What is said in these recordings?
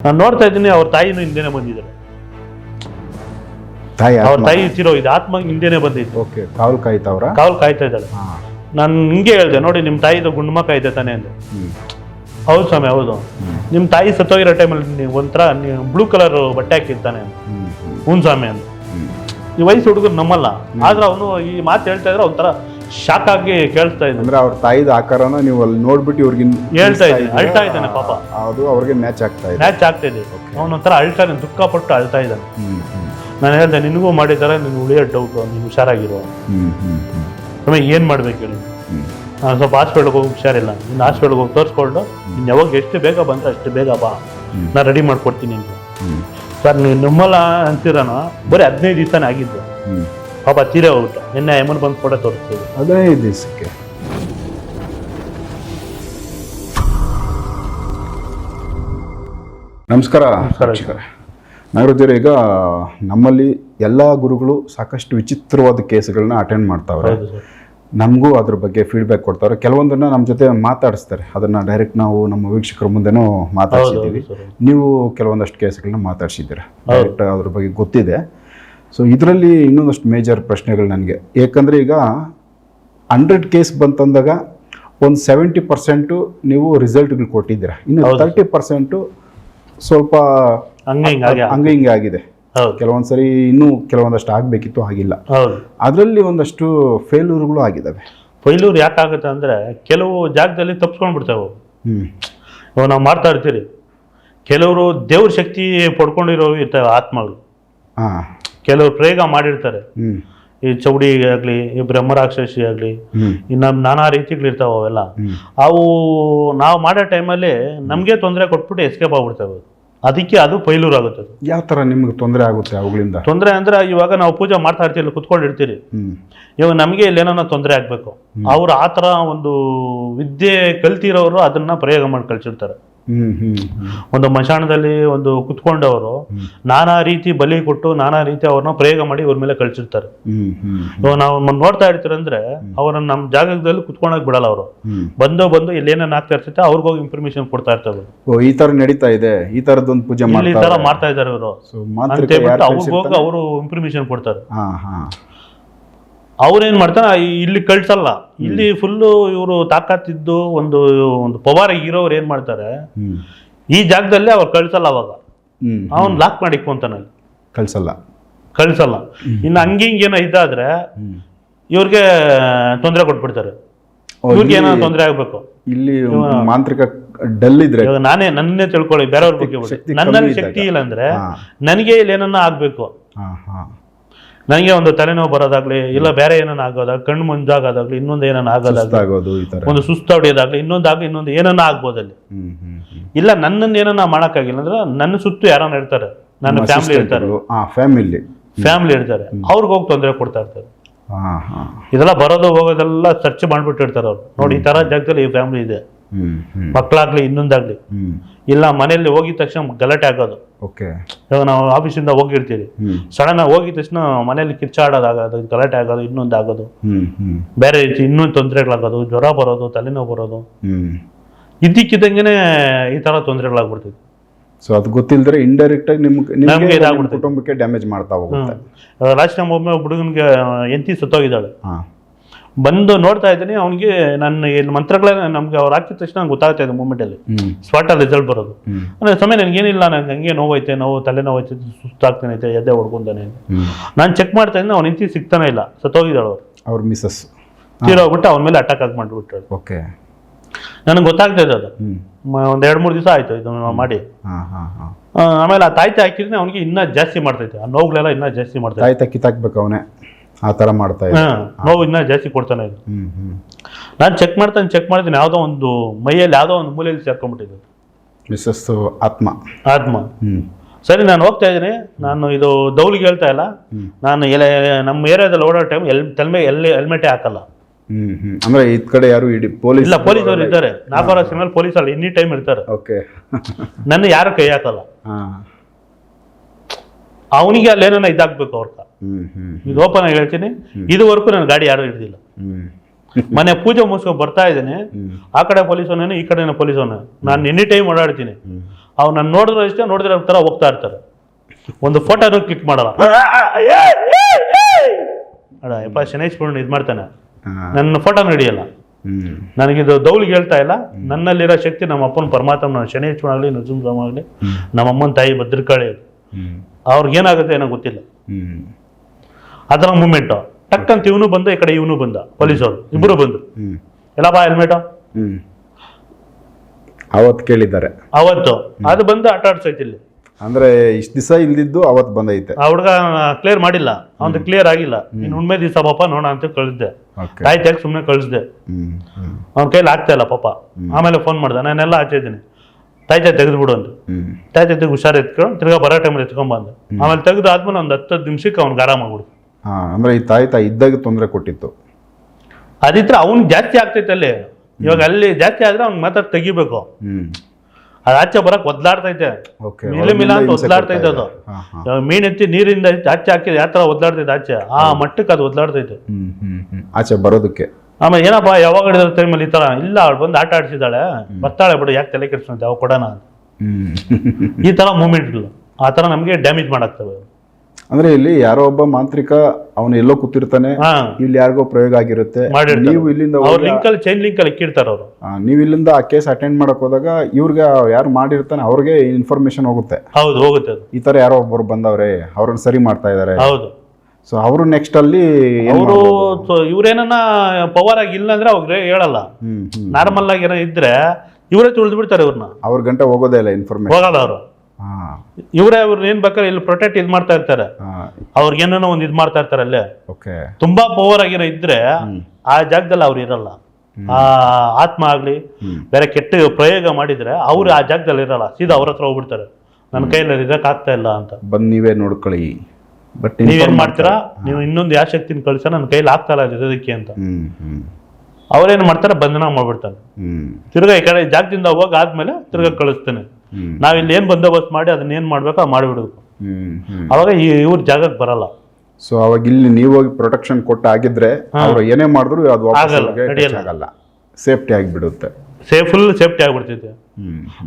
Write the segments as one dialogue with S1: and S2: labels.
S1: ನಾನು ನೋಡ್ತಾ ಇದ್ದೀನಿ ಅವ್ರ ತಾಯಿನೂ ಹಿಂದೆನೆ ಬಂದಿದ್ದಾರೆ.
S2: ತಾಯಿ
S1: ಅವ್ರ ತಾಯಿ ತಿರೋ ಇದು ಆತ್ಮ ಹಿಂದೆನೆ ಬಂದಿತ್ತು
S2: ಓಕೆ ಕಾವಲು ಕಾಯ್ತವ್ರ
S1: ಕಾವಲ್ ಕಾಯ್ತಾ ಇದ್ದಾಳೆ. ನಾನು ಹಿಂಗೆ ಹೇಳ್ದೆ ನೋಡಿ ನಿಮ್ಮ ತಾಯಿದು ಗುಂಡ್ಮಕ್ಕ ಇದೆ ತಾನೆ ಅಂದೆ.
S2: ಹ್ಮ್.
S1: ಹೌದು ಸ್ವಾಮಿ ಹೌದು. ನಿಮ್ಮ ತಾಯಿ ಸತ್ತೋಗಿರೋ ಟೈಮಲ್ಲಿ ನೀವು ಒಂಥರ ನೀವು ಬ್ಲೂ ಕಲರ್ ಬಟ್ಟೆ ಹಾಕಿರ್ತಾನೆ ಹ್ಞೂ ಸ್ವಾಮಿ ಅಂತ ಈ ವಯಸ್ಸು ಹುಡುಗರು ನಮ್ಮಲ್ಲ. ಆದ್ರೆ ಅವನು ಈ ಮಾತು ಹೇಳ್ತಾ ಇದ್ರೆ ಒಂಥರ ಶಾಕ್ ಆಗಿ ಕೇಳ್ತಾ ಇದ್ದಾನೆ
S2: ಅಂದ್ರೆ ಅವ್ರ ತಾಯಿದ ಆಕಾರನ ನೀವು ಅಲ್ಲಿ ನೋಡ್ಬಿಟ್ಟು ಇವ್ರಿಗೆ
S1: ಹೇಳ್ತಾ ಇದ್ದೀನಿ ಅಳ್ತಾ ಇದ್ದಾನೆ ಪಾಪ.
S2: ಅದು ಅವ್ರಿಗೆ ಮ್ಯಾಚ್ ಆಗ್ತಾ ಇದೆ.
S1: ಮ್ಯಾಚ್ ಆಗ್ತಾ ಇದೆ. ಅವನೊಂಥರ ಅಳ್ತಾನೆ ದುಃಖ ಪಟ್ಟು ಅಳ್ತಾ ಇದ್ದಾನೆ. ನಾನು ಹೇಳ್ದೆ ನಿನಗೂ ಮಾಡಿದ್ದಾರೆ ನಿನ್ಗೆ ಉಳಿಯೋ ಡೌಟ್ ನೀನು ಹುಷಾರಾಗಿರೋ. ಆಮೇಲೆ ಏನು ಮಾಡ್ಬೇಕು ಹೇಳಿ? ನಾನು ಸ್ವಲ್ಪ ಹಾಸ್ಪಿಟ್ಲ್ಗೆ ಹೋಗಿ ಹುಷಾರಿಲ್ಲ. ನಿನ್ನ ಹಾಸ್ಪಿಟ್ಲ್ಗೆ ಹೋಗಿ ತೋರಿಸ್ಕೊಂಡು ನೀನು ಯಾವಾಗ ಎಷ್ಟು ಬೇಗ ಬಂದ್ರೆ ಅಷ್ಟು ಬೇಗ ಬಾ. ನಾನು ರೆಡಿ ಮಾಡ್ಕೊಡ್ತೀನಿ ಅಂತ. ಸರ್ ನೀವು ನಿಮ್ಮಲ್ಲ ಅಂತೀರನ ಬರೀ ಹದಿನೈದು ದಿವಸನೇ ಆಗಿದ್ದು. ಪಾಪ ತೀರೇ ಹೋಗ್ಬಿಟ್ಟು ನಿನ್ನೆ ಯಮನ್ ಬಂದು ಫೋಟೋ ತೋರಿಸ್ತೀವಿ
S2: ಅದೇ ದಿವಸಕ್ಕೆ. ನಮಸ್ಕಾರ.
S1: ನಮಸ್ಕಾರ.
S2: ವೀಕ್ಷಕರೇ. ನಾಗರಾಜರು ಈಗ ನಮ್ಮಲ್ಲಿ ಎಲ್ಲ ಗುರುಗಳು ಸಾಕಷ್ಟು ವಿಚಿತ್ರವಾದ ಕೇಸ್ಗಳನ್ನ ಅಟೆಂಡ್ ಮಾಡ್ತಾವ್ರೆ.
S1: ಹೌದು ಸರ್.
S2: ನಮಗೂ ಅದ್ರ ಬಗ್ಗೆ ಫೀಡ್ಬ್ಯಾಕ್ ಕೊಡ್ತಾವ್ರೆ. ಕೆಲವೊಂದನ್ನ ನಮ್ಮ ಜೊತೆ ಮಾತಾಡಿಸ್ತಾರೆ. ಅದನ್ನ ಡೈರೆಕ್ಟ್ ನಾವು ನಮ್ಮ ವೀಕ್ಷಕರ ಮುಂದೆನೂ ಮಾತಾಡ್ಸಿದ್ದೀವಿ.
S1: ಹೌದು
S2: ನೀವು ಕೆಲವೊಂದಷ್ಟು ಕೇಸ್ಗಳನ್ನ ಮಾತಾಡ್ಸಿದ್ದೀರಾ. ಡೈರೆಕ್ಟ್ ಅದ್ರ ಬಗ್ಗೆ ಗೊತ್ತಿದೆ. ಸೊ ಇದರಲ್ಲಿ ಇನ್ನೊಂದಷ್ಟು ಮೇಜರ್ ಪ್ರಶ್ನೆಗಳು ನನಗೆ. ಏಕೆಂದರೆ ಈಗ ಹಂಡ್ರೆಡ್ ಕೇಸ್ ಬಂತಂದಾಗ ಒಂದು ಸೆವೆಂಟಿ ಪರ್ಸೆಂಟು ನೀವು ರಿಸಲ್ಟ್ಗಳು ಕೊಟ್ಟಿದ್ದೀರಾ. ಇನ್ನು. ತರ್ಟಿ ಪರ್ಸೆಂಟು ಸ್ವಲ್ಪ
S1: ಹಂಗೆ
S2: ಹಂಗೆ ಆಗಿದೆ.
S1: ಹೌದು.
S2: ಕೆಲವೊಂದು ಸರಿ ಇನ್ನೂ ಕೆಲವೊಂದಷ್ಟು ಆಗಬೇಕಿತ್ತು ಆಗಿಲ್ಲ
S1: ಹೌದು.
S2: ಅದರಲ್ಲಿ ಒಂದಷ್ಟು ಫೇಲ್ಯೂರ್ಗಳು ಆಗಿದ್ದಾವೆ.
S1: ಫೈಲೂರ್ ಯಾಕಾಗುತ್ತೆ ಅಂದರೆ ಕೆಲವು ಜಾಗದಲ್ಲಿ ಅವು.
S2: ಹ್ಞೂ
S1: ಇವಾಗ ನಾವು ಮಾಡ್ತಾ ಇರ್ತೀರಿ. ಕೆಲವರು ದೇವ್ರ ಶಕ್ತಿ ಪಡ್ಕೊಂಡಿರೋ ಇರ್ತವೆ ಆತ್ಮಗಳು.
S2: ಹಾಂ.
S1: ಕೆಲವರು ಪ್ರಯೋಗ ಮಾಡಿರ್ತಾರೆ. ಈ ಚೌಡಿ ಆಗಲಿ ಈ ಬ್ರಹ್ಮರಾಕ್ಷಸಿ ಆಗಲಿ ಇನ್ನು ನಾನಾ ರೀತಿಗಳಿರ್ತಾವೆ ಅವೆಲ್ಲ. ಅವು ನಾವು ಮಾಡೋ ಟೈಮಲ್ಲಿ ನಮಗೆ ತೊಂದರೆ ಕೊಟ್ಬಿಟ್ಟು ಎಸ್ಕೇಪ್ ಆಗ್ಬಿಡ್ತವೆ ಅದಕ್ಕೆ ಅದು ಪೈಲೂರು ಆಗುತ್ತೆ
S2: ಯಾವ ಥರ ನಿಮ್ಗೆ ತೊಂದರೆ ಆಗುತ್ತೆ ಅವುಗಳಿಂದ?
S1: ತೊಂದರೆ ಅಂದ್ರೆ ಇವಾಗ ನಾವು ಪೂಜೆ ಮಾಡ್ತಾ ಇರ್ತೀವಿ ಕುತ್ಕೊಂಡಿರ್ತೀರಿ ಇವಾಗ ನಮಗೆ ಇಲ್ಲೇನೋ ತೊಂದರೆ ಆಗಬೇಕು. ಅವ್ರು ಆ ಥರ ಒಂದು ವಿದ್ಯೆ ಕಲ್ತಿರೋರು ಅದನ್ನ ಪ್ರಯೋಗ ಮಾಡಿ ಕಳ್ಸಿರ್ತಾರೆ ಒಂದು ಮಶಾಣದಲ್ಲಿ ಒಂದು ಕುತ್ಕೊಂಡವರು ನಾನಾ ರೀತಿ ಬಲಿ ಕೊಟ್ಟು ನಾನಾ ರೀತಿ ಅವ್ರನ್ನ ಪ್ರಯೋಗ ಮಾಡಿ ಇವ್ರ ಮೇಲೆ ಕಳಿಸಿರ್ತಾರೆ.
S2: ಹ್ಮ್ ಹ್ಮ್
S1: ಇವಾಗ ನಾವು ನೋಡ್ತಾ ಇರ್ತೀರಂದ್ರೆ ಅವ್ರನ್ನ ನಮ್ಮ ಜಾಗದಲ್ಲಿ ಕುತ್ಕೊಳಕ್ ಬಿಡಲ್ಲ ಅವರು.
S2: ಬಂದು
S1: ಬಂದು ಬಂದು ಇಲ್ಲೇನೇನು ಆಗ್ತಾ ಇರ್ತೈತೆ ಅವ್ರಿಗೋಗಿ ಇನ್ಫಾರ್ಮೇಶನ್ ಕೊಡ್ತಾ ಇರ್ತಾರೆ
S2: ಈ ತರ ನಡೀತಾ ಇದೆ? ಈ ತರದೊಂದು ಪೂಜೆ
S1: ಇಲ್ಲಿ ಈ ತರ ಮಾಡ್ತಾ ಅವ್ರಿಗೆ ಹೋಗಿ? ಅವರು ಇನ್ಫಾರ್ಮೇಶನ್ ಕೊಡ್ತಾರೆ. ಅವ್ರೇನ್ ಮಾಡ್ತಾರೆ ಇಲ್ಲಿ ಕಳ್ಸಲ್ಲ. ಇಲ್ಲಿ ಫುಲ್ಲು ಇವರು ತಾಕತ್ತಿದ್ದು ಒಂದು ಒಂದು ಪವಾರ ಇರೋರು ಏನ್ ಮಾಡ್ತಾರೆ ಈ ಜಾಗದಲ್ಲಿ ಅವ್ರು ಕಳ್ಸಲ್ಲ ಅವಾಗ. ಅವನ್ ಲಾಕ್ ಮಾಡಿಕೊಂತಾನೆ
S2: ಕಳ್ಸಲ್ಲ.
S1: ಕಳ್ಸಲ್ಲ. ಇನ್ನು ಹಂಗೆ ಹಿಂಗೇನೋ ಏನೋ ಇದಾದ್ರೆ ಇವ್ರಿಗೆ ತೊಂದರೆ ಕೊಟ್ಬಿಡ್ತಾರೆ. ಇವ್ರಿಗೆ ಏನೋ ತೊಂದರೆ ಆಗ್ಬೇಕು.
S2: ಇಲ್ಲಿ ಮಾಂತ್ರಿಕ ಡಲ್ ಇದ್ರೆ
S1: ನಾನೇ ನನ್ನೇ ತಿಳ್ಕೊಳ್ಳಿ ಬೇರೆಯವ್ರ ಬಗ್ಗೆ ನನ್ನ
S2: ಶಕ್ತಿ
S1: ನನ್ನಲ್ಲಿ ಶಕ್ತಿ ಇಲ್ಲ ಅಂದ್ರೆ ನನಗೆ ಇಲ್ಲಿ ಏನನ್ನ ಆಗ್ಬೇಕು. ನನಗೆ ಒಂದು ತಲೆನೋವು ಬರೋದಾಗ್ಲಿ ಇಲ್ಲ ಬೇರೆ ಏನನ್ನ ಆಗೋದಾಗ ಕಣ್ಣು ಮುಂಜಾಗೋದಾಗ್ಲಿ ಇನ್ನೊಂದು ಏನನ್ನ ಆಗೋದಾಗ್ಲಿ ಒಂದು ಸುಸ್ತು ಹೊಡೆಯೋದಾಗ್ಲಿ ಇನ್ನೊಂದಾಗ್ಲಿ ಇನ್ನೊಂದು ಏನನ್ನ ಆಗ್ಬೋದು ಅಲ್ಲಿ.
S2: ಹ್ಮ್ ಹ್ಮ್ ಹ್ಮ್.
S1: ಇಲ್ಲ ನನ್ನನ್ನು ಏನನ್ನ ಮಾಡೋಕ್ಕಾಗಿಲ್ಲ ಅಂದ್ರೆ ನನ್ನ ಸುತ್ತು ಯಾರನ್ನ ಇರ್ತಾರೆ ನನ್ನ ಫ್ಯಾಮಿಲಿ ಇರ್ತಾರೆ
S2: ಫ್ಯಾಮಿಲಿ
S1: ಫ್ಯಾಮಿಲಿ ಇರ್ತಾರೆ ಅವ್ರಿಗೆ ಹೋಗಿ ತೊಂದರೆ ಕೊಡ್ತಾ ಇರ್ತಾರೆ. ಇದೆಲ್ಲ ಬರೋದು ಹೋಗೋದೆಲ್ಲ ಸರ್ಚ್ ಮಾಡ್ಬಿಟ್ಟಿರ್ತಾರೆ ಅವ್ರು. ನೋಡಿ ಈ ತರ ಜಾಗದಲ್ಲಿ ಈ ಫ್ಯಾಮಿಲಿ ಇದೆ. ಮಕ್ಕಳಾಗ್ಲಿ ಇನ್ನೊಂದಾಗ್ಲಿ.
S2: ಹ್ಮ್.
S1: ಇಲ್ಲ ಮನೆಯಲ್ಲಿ ಹೋಗಿದ ತಕ್ಷಣ ಗಲಾಟೆ ಆಗೋದು.
S2: ಓಕೆ.
S1: ಇವಾಗ ನಾವು ಆಫೀಸಿಂದ ಹೋಗಿರ್ತೀವಿ. ಸಡನ್ ಆಗಿ ಹೋಗಿದ ತಕ್ಷಣ ಮನೆಯಲ್ಲಿ ಕಿರ್ಚಾಡೋದಾಗೋದು ಗಲಾಟೆ ಆಗೋದು ಇನ್ನೊಂದು ಆಗೋದು ಬೇರೆ ರೀತಿ ಇನ್ನೊಂದು ತೊಂದರೆಗಳಾಗೋದು ಜ್ವರ ಬರೋದು ತಲೆನೋವು ಬರೋದು. ಇದ್ದಕ್ಕಿದ್ದಂಗೆ ಈ ತರ ತೊಂದರೆಗಳಾಗ್ಬಿಡ್ತೈತಿ
S2: ಸೊ ಅದು ಗೊತ್ತಿಲ್ಲದ್ರೆ ಇಂಡೈರೆಕ್ಟ್ ಆಗಿ ನಿಮ್ಗೆ. ಕುಟುಂಬಕ್ಕೆ ಡ್ಯಾಮೇಜ್ ಮಾಡ್ತಾ ಹೋಗುತ್ತೆ.
S1: ಲಾಸ್ಟ್ ಟೈಮ್ ಒಮ್ಮೆ ಹುಡುಗನಿಗೆ ಎಂತಿ ಸತ್ತೋಗಿದ್ದಾಳೆ. ಬಂದು ನೋಡ್ತಾ ಇದ್ದೀನಿ ಅವನಿಗೆ ನನ್ನ ಏನು ಮಂತ್ರಗಳೇ ನಮ್ಗೆ ಅವ್ರು ಹಾಕಿದ ತಕ್ಷಣ ಗೊತ್ತಾಗ್ತಾ ಇದೆ ಮೂಮೆಂಟಲ್ಲಿ
S2: ಸ್ಪಾಟ್
S1: ಸ್ಪಾಟಲ್ಲಿ ರಿಸಲ್ಟ್ ಬರೋದು. ಅಂದರೆ ಸಮಯ ನನಗೇನಿಲ್ಲ ನನಗೆ ಹಂಗೆ ನೋವೈತೆ ನೋವು ತಲೆ ನೋವೈತೆ ಐತೆ ಎದೆ ಹೊಡ್ಕೊಂತಾನೆ ನಾನು ಚೆಕ್ ಮಾಡ್ತಾ ಇದ್ದೀನಿ ಅವ್ನು ಇಂತಿ ಸಿಗ್ತಾನೆ ಇಲ್ಲ ಸತ್ತೋಗಿದ್ದಾಳು ಅವ್ರು.
S2: ಅವ್ರ ಮಿಸಸ್
S1: ತೀರೋಗ್ಬಿಟ್ಟು ಅವನ ಮೇಲೆ ಅಟ್ಯಾಕ್ ಆಗಿ ಮಾಡಿಬಿಟ್ರು.
S2: ಓಕೆ.
S1: ನನಗೆ ಗೊತ್ತಾಗ್ತಾ ಇದೆ ಅದು. ಒಂದು ಎರಡು ಮೂರು ದಿವಸ ಆಯ್ತು ಇದು ಮಾಡಿ. ಆಮೇಲೆ ಆ ತಾಯ್ತಿ ಹಾಕಿದ್ರೆ ಅವನಿಗೆ ಇನ್ನೂ ಜಾಸ್ತಿ ಮಾಡ್ತೈತೆ. ಆ ನೋವುಗಳೆಲ್ಲ ಇನ್ನೂ ಜಾಸ್ತಿ ಮಾಡ್ತೈತೆ.
S2: ತಾಯಿ ಕಿತ್ತಾಕ್ಬೇಕು ತಾಕ್ಬೇಕು ಅವನೇ. ಆ ಥರ ಮಾಡ್ತಾ ಇದ್ದ.
S1: ನೋವು ಇನ್ನೂ ಜಾಸ್ತಿ ಕೊಡ್ತಾನೆ ಇದು. ನಾನು ಚೆಕ್ ಮಾಡ್ತಾನೆ ಚೆಕ್ ಮಾಡಿದ್ದೀನಿ ಯಾವುದೋ ಒಂದು ಮೈಯಲ್ಲಿ ಯಾವುದೋ ಒಂದು ಮೂಲೆಯಲ್ಲಿ ಸೇರ್ಕೊಂಡ್ಬಿಟ್ಟಿದ್ದು
S2: ಮಿಸ್ಸಸ್ ಆತ್ಮ.
S1: ಆತ್ಮ.
S2: ಹ್ಮ್.
S1: ಸರಿ ನಾನು ಹೋಗ್ತಾ ಇದ್ದೀನಿ. ನಾನು ಇದು ದೌಲಿಗೆ ಹೇಳ್ತಾ ಇಲ್ಲ. ನಾನು ಎಲೆ ನಮ್ಮ ಏರಿಯಾದಲ್ಲಿ ಓಡಾಡೋ ಟೈಮ್ ಎಲ್ ತಲೆ ಎಲ್ಲಿ ಹೆಲ್ಮೆಟೇ ಹಾಕಲ್ಲ.
S2: ಹ್ಮ್ ಹ್ಮ್. ಅಂದ್ರೆ ಈ ಕಡೆ ಯಾರು ಇಡಿ ಪೊಲೀಸ್
S1: ಇಲ್ಲ ಪೊಲೀಸ್ ಅವರು ಇದ್ದಾರೆ. ನಾಲ್ಕು ಸಿಗ್ನಲ್ ಪೊಲೀಸ್ ಅಲ್ಲಿ ಎನಿ ಟೈಮ್ ಇರ್ತಾರೆ.
S2: ಓಕೆ
S1: ನನ್ನ ಯಾರು ಕೈ ಹಾಕಲ್ಲ. ಅವನಿಗೆ ಅಲ್ಲೇನ ಇದಾಗ್ಬೇಕು ಅವ್ರ ಇದು ಓಪನ್ ಆಗಿ ಹೇಳ್ತೀನಿ. ಇದುವರೆಗೂ ನನ್ನ ಗಾಡಿ ಯಾರು ಹಿಡಿದಿಲ್ಲ. ಮನೆ ಪೂಜೆ ಮುಗಿಸ್ಕೊಂಡು ಬರ್ತಾ ಇದ್ದೀನಿ. ಆ ಕಡೆ ಪೊಲೀಸ್ ಅವನೇನು ಈ ಕಡೆ ಪೊಲೀಸ್ ಅವನೇ. ನಾನು ಎನಿ ಟೈಮ್ ಓಡಾಡ್ತೀನಿ.
S2: ಅವ್ನು
S1: ಅವ್ರು ನಾನು ನೋಡಿದ್ರೆ ಇಷ್ಟ ನೋಡಿದ್ರೆ ಥರ ಹೋಗ್ತಾ ಇರ್ತಾರೆ. ಒಂದು ಫೋಟೋನು ಕ್ಲಿಕ್ ಮಾಡಲ್ಲ. ಅಡ ಯಪ್ಪ ಶನೇಶ್ವರನ್ ಇದು ಮಾಡ್ತಾನೆ. ನನ್ನ ಫೋಟೋನು ಹಿಡಿಯಲ್ಲ. ನನಗಿದು ದೌಲಿಗೆ ಹೇಳ್ತಾ ಇಲ್ಲ. ನನ್ನಲ್ಲಿರೋ ಶಕ್ತಿ ನಮ್ಮ ಅಪ್ಪನ ಪರಮಾತ್ಮ ಶನೇಶ್ವರ ಆಗಲಿ ನರಸಿಂಹ ಆಗಲಿ ನಮ್ಮ ಅಮ್ಮನ ತಾಯಿ ಭದ್ರಕಾಳಿ
S2: ಹ್ಮ್
S1: ಅವ್ರಿಗೆ ಏನಾಗುತ್ತೆ ಏನೋ ಗೊತ್ತಿಲ್ಲ.
S2: ಹ್ಮ್.
S1: ಆ ಥರ ಮೂಮೆಂಟು. ಟಕ್ ಅಂತ ಇವನು ಬಂದ ಈ ಕಡೆ ಇವನು ಬಂದ ಪೊಲೀಸವರು ಇಬ್ಬರು ಬಂದರು ಎಲ್ಲ ಬಾ ಹೆಲ್ಮೆಟ್.
S2: ಅವತ್ತು ಕೇಳಿದ್ದಾರೆ.
S1: ಅವತ್ತು. ಅದು ಬಂದು ಆಟ ಆಡ್ಸೈತಿ ಇಲ್ಲಿ.
S2: ಅಂದ್ರೆ ಇಷ್ಟು ದಿವಸ ಇಲ್ದಿದ್ದು ಅವತ್ತು ಬಂದೈತೆ.
S1: ಆ ಹುಡುಗ ಕ್ಲಿಯರ್ ಮಾಡಿಲ್ಲ. ಅವನು ಕ್ಲಿಯರ್ ಆಗಿಲ್ಲ. ನೀನು ಉಣ್ಮೆ ದಿವಸ ಪಾಪ ನೋಡ ಅಂತ ಕಳಿಸ್ದೆ ತಾಯಿ ತೆಗ್ ಸುಮ್ಮನೆ ಕಳಿಸ್ದೆ? ಅವ್ನ ಕೈಲಿ ಆಗ್ತಾ ಇಲ್ಲ ಪಾಪ. ಆಮೇಲೆ ಫೋನ್ ಮಾಡ್ದೆ. ನಾನೆಲ್ಲ ಆಚೆ ಇದ್ದೀನಿ. ತಾಯಿ ತಾಯಿ ತೆಗೆದು ಬಿಡು ಅಂತ
S2: ಹ್ಮ್.
S1: ತಾಯಿ ತೆಗೆದು ಹುಷಾರು ಎತ್ಕೊಂಡು ತಿರ್ಗಾ ಬರೋ ಟೈಮಲ್ಲಿ ಎತ್ಕೊಂಬಂದು ಆಮೇಲೆ ತೆಗೆದು ಆದ್ಮೇಲೆ ಒಂದು ಹತ್ತು ನಿಮಿಷಕ್ಕೆ ಅವ್ನಿಗೆ ಆರಾಮ ಆಗ್ಬಿಡ್ತು.
S2: ಹಾ ಅಂದ್ರೆ ಈ ತಾಯಿ ತಾಯಿ ಇದ್ದಾಗ ತೊಂದರೆ ಕೊಟ್ಟಿತ್ತು.
S1: ಅದಿದ್ರೆ ಅವ್ನಿಗೆ ಜಾಸ್ತಿ ಆಗ್ತೈತೆ ಅಲ್ಲಿ. ಇವಾಗ ಅಲ್ಲಿ ಜಾಸ್ತಿ ಆದ್ರೆ ಅವ್ನಿಗೆ ಮಾತ್ರ ತೆಗಿಬೇಕು.
S2: ಹ್ಮ್.
S1: ಅದು ಆಚೆ ಬರಕ್ ಒದ್ಲಾಡ್ತೈತೆ ಮಿಲ ಅಂತ ಒದ್ಲಾಡ್ತೈತೆ ಅದು ಮೀನ್ ಎತ್ತಿ ನೀರಿಂದ ಆಚೆ ಹಾಕಿ ಯಾವ ತರ ಒದ್ಲಾಡ್ತೈತೆ ಆಚೆ? ಆ ಮಟ್ಟಕ್ಕೆ ಅದು ಒದ್ಲಾಡ್ತೈತೆ.
S2: ಹ್ಮ್ ಹ್ಮ್ ಹ್ಮ್. ಆಚೆ ಬರೋದಕ್ಕೆ.
S1: ಆಮೇಲೆ ಏನಪ್ಪ ಯಾವಾಗ ಹಿಡಿದ್ರೆ ಟೈಮಲ್ಲಿ ಈ ಥರ ಇಲ್ಲ ಅವಳು ಬಂದು ಆಟ ಆಡಿಸಿದ್ದಾಳೆ ಬರ್ತಾಳೆ ಬಿಡು ಯಾಕೆ ತಲೆ ಕೆಡಿಸ್ಕೊಂತ ಅವಾಗ ಕೊಡೋಣ ಅಂತ. ಈ ಥರ ಮೂಮೆಂಟ್ ಇಲ್ಲ ಆ ಥರ ನಮಗೆ ಡ್ಯಾಮೇಜ್ ಮಾಡಾಗ್ತವೆ.
S2: ಅಂದ್ರೆ ಇಲ್ಲಿ ಯಾರೋ ಒಬ್ಬ ಮಾಂತ್ರಿಕ ಅವನು ಎಲ್ಲೋ ಕೂತಿರ್ತಾನೆ ಇಲ್ಲಿ ಯಾರಿಗೋ ಪ್ರಯೋಗ ಆಗಿರುತ್ತೆ. ನೀವು ಇಲ್ಲಿಂದ
S1: ಲಿಂಕಲ್ಲಿ ಚೈನ್ ಲಿಂಕಲ್ಲಿ ಇಕ್ಕಿರ್ತಾರೆ ಅವರು.
S2: ನೀವು ಇಲ್ಲಿಂದ ಆ ಕೇಸ್ ಅಟೆಂಡ್ ಮಾಡಕ್ ಹೋದಾಗ ಇವ್ರಿಗೆ ಯಾರು ಮಾಡಿರ್ತಾನೆ ಅವ್ರಿಗೆ ಇನ್ಫಾರ್ಮೇಶನ್ ಹೋಗುತ್ತೆ.
S1: ಹೌದು ಹೋಗುತ್ತೆ ಅದು.
S2: ಈ ತರ ಯಾರೋ ಒಬ್ಬರು ಬಂದವ್ರೆ ಅವ್ರನ್ನ ಸರಿ ಮಾಡ್ತಾ ಇದಾರೆ.
S1: ಹೌದು.
S2: ಸೊ ಅವರು ನೆಕ್ಸ್ಟ್ ಅಲ್ಲಿ ಏನ್
S1: ಅವರು? ಇವ್ರೇನ ಪವರ್ ಆಗಿ ಇಲ್ಲ ಅಂದ್ರೆ ಅವ್ರಿಗೆ ಹೇಳಲ್ಲ. ನಾರ್ಮಲ್ ಆಗಿ ಏನೋ ಇದ್ರೆ ಇವರೇ ತುಳಿದು ಬಿಡ್ತಾರೆ ಇವ್ರನ್ನ.
S2: ಅವ್ರ ಗಂಟೆ ಹೋಗೋದೇ ಇಲ್ಲ ಇನ್ಫಾರ್ಮೇಶನ್
S1: ಹೋಗಲ್ಲ ಅವರು. ಇವರೇ ಅವ್ರ ಏನ್ ಬೇಕಾದ್ರೆ ಇಲ್ಲಿ ಪ್ರೊಟೆಕ್ಟ್ ಇದು ಮಾಡ್ತಾ ಇರ್ತಾರೆ. ಅವ್ರಿಗೆ ಏನೇನೋ ಒಂದು ಇದು ಮಾಡ್ತಾ ಇರ್ತಾರೆ ಅಲ್ಲೇ. ತುಂಬಾ ಪವರ್ ಆಗಿರೋ ಇದ್ರೆ ಆ ಜಾಗದಲ್ಲಿ ಅವ್ರು ಇರಲ್ಲ. ಆ ಆತ್ಮ ಆಗ್ಲಿ ಬೇರೆ ಕೆಟ್ಟ ಪ್ರಯೋಗ ಮಾಡಿದ್ರೆ ಅವ್ರು ಆ ಜಾಗದಲ್ಲಿ ಇರಲ್ಲ. ಸೀದಾ ಅವ್ರ ಹತ್ರ ಹೋಗ್ಬಿಡ್ತಾರೆ. ನನ್ನ ಕೈಯಲ್ಲಿ ಇರಕ್ ಆಗ್ತಾ ಇಲ್ಲ ಅಂತ.
S2: ಬಂದ್ ನೀವೇ ನೋಡ್ಕೊಳ್ಳಿ. ಬಟ್
S1: ನೀವೇನ್ ಮಾಡ್ತೀರಾ. ನೀವು ಇನ್ನೊಂದು ಯಾವ ಶಕ್ತಿನ ಕಳಿಸ ನನ್ನ ಕೈಲಿ ಆಗ್ತಾ ಇಲ್ಲ ಅದು ಅಂತ. ಅವ್ರೇನ್ ಮಾಡ್ತಾರೆ? ಬಂಧನ
S2: ಮಾಡ್ಬಿಡ್ತಾರೆ.
S1: ತಿರ್ಗಾ ಈ ಕಡೆ ಜಾಗದಿಂದ ಹೋಗಿ ಆದ್ಮೇಲೆ ತಿರ್ಗಾ ಕಳಿಸ್ತೇನೆ. ನಾವಿಲ್ಲಿ ಏನ್ ಬಂದೋಬಸ್ತ್ ಮಾಡಿ ಅದನ್ನ ಏನ್ ಮಾಡ್ಬೇಕು ಮಾಡಿಬಿಡ್ಬೇಕು. ಅವಾಗ ಈ ಇವ್ರ ಜಾಗಕ್ಕೆ ಬರಲ್ಲ.
S2: ಸೊ ಅವಾಗ ಇಲ್ಲಿ ನೀವು ಹೋಗಿ ಪ್ರೊಟೆಕ್ಷನ್ ಕೊಟ್ಟ ಆಗಿದ್ರೆ ಅವ್ರು ಏನೇ ಮಾಡಿದ್ರು ಅದು
S1: ಆಗಲ್ಲ.
S2: ಸೇಫ್ಟಿ ಆಗಿಬಿಡುತ್ತೆ.
S1: ಸೇಫ್ ಫುಲ್ ಸೇಫ್ಟಿ ಆಗ್ಬಿಡ್ತೈತೆ.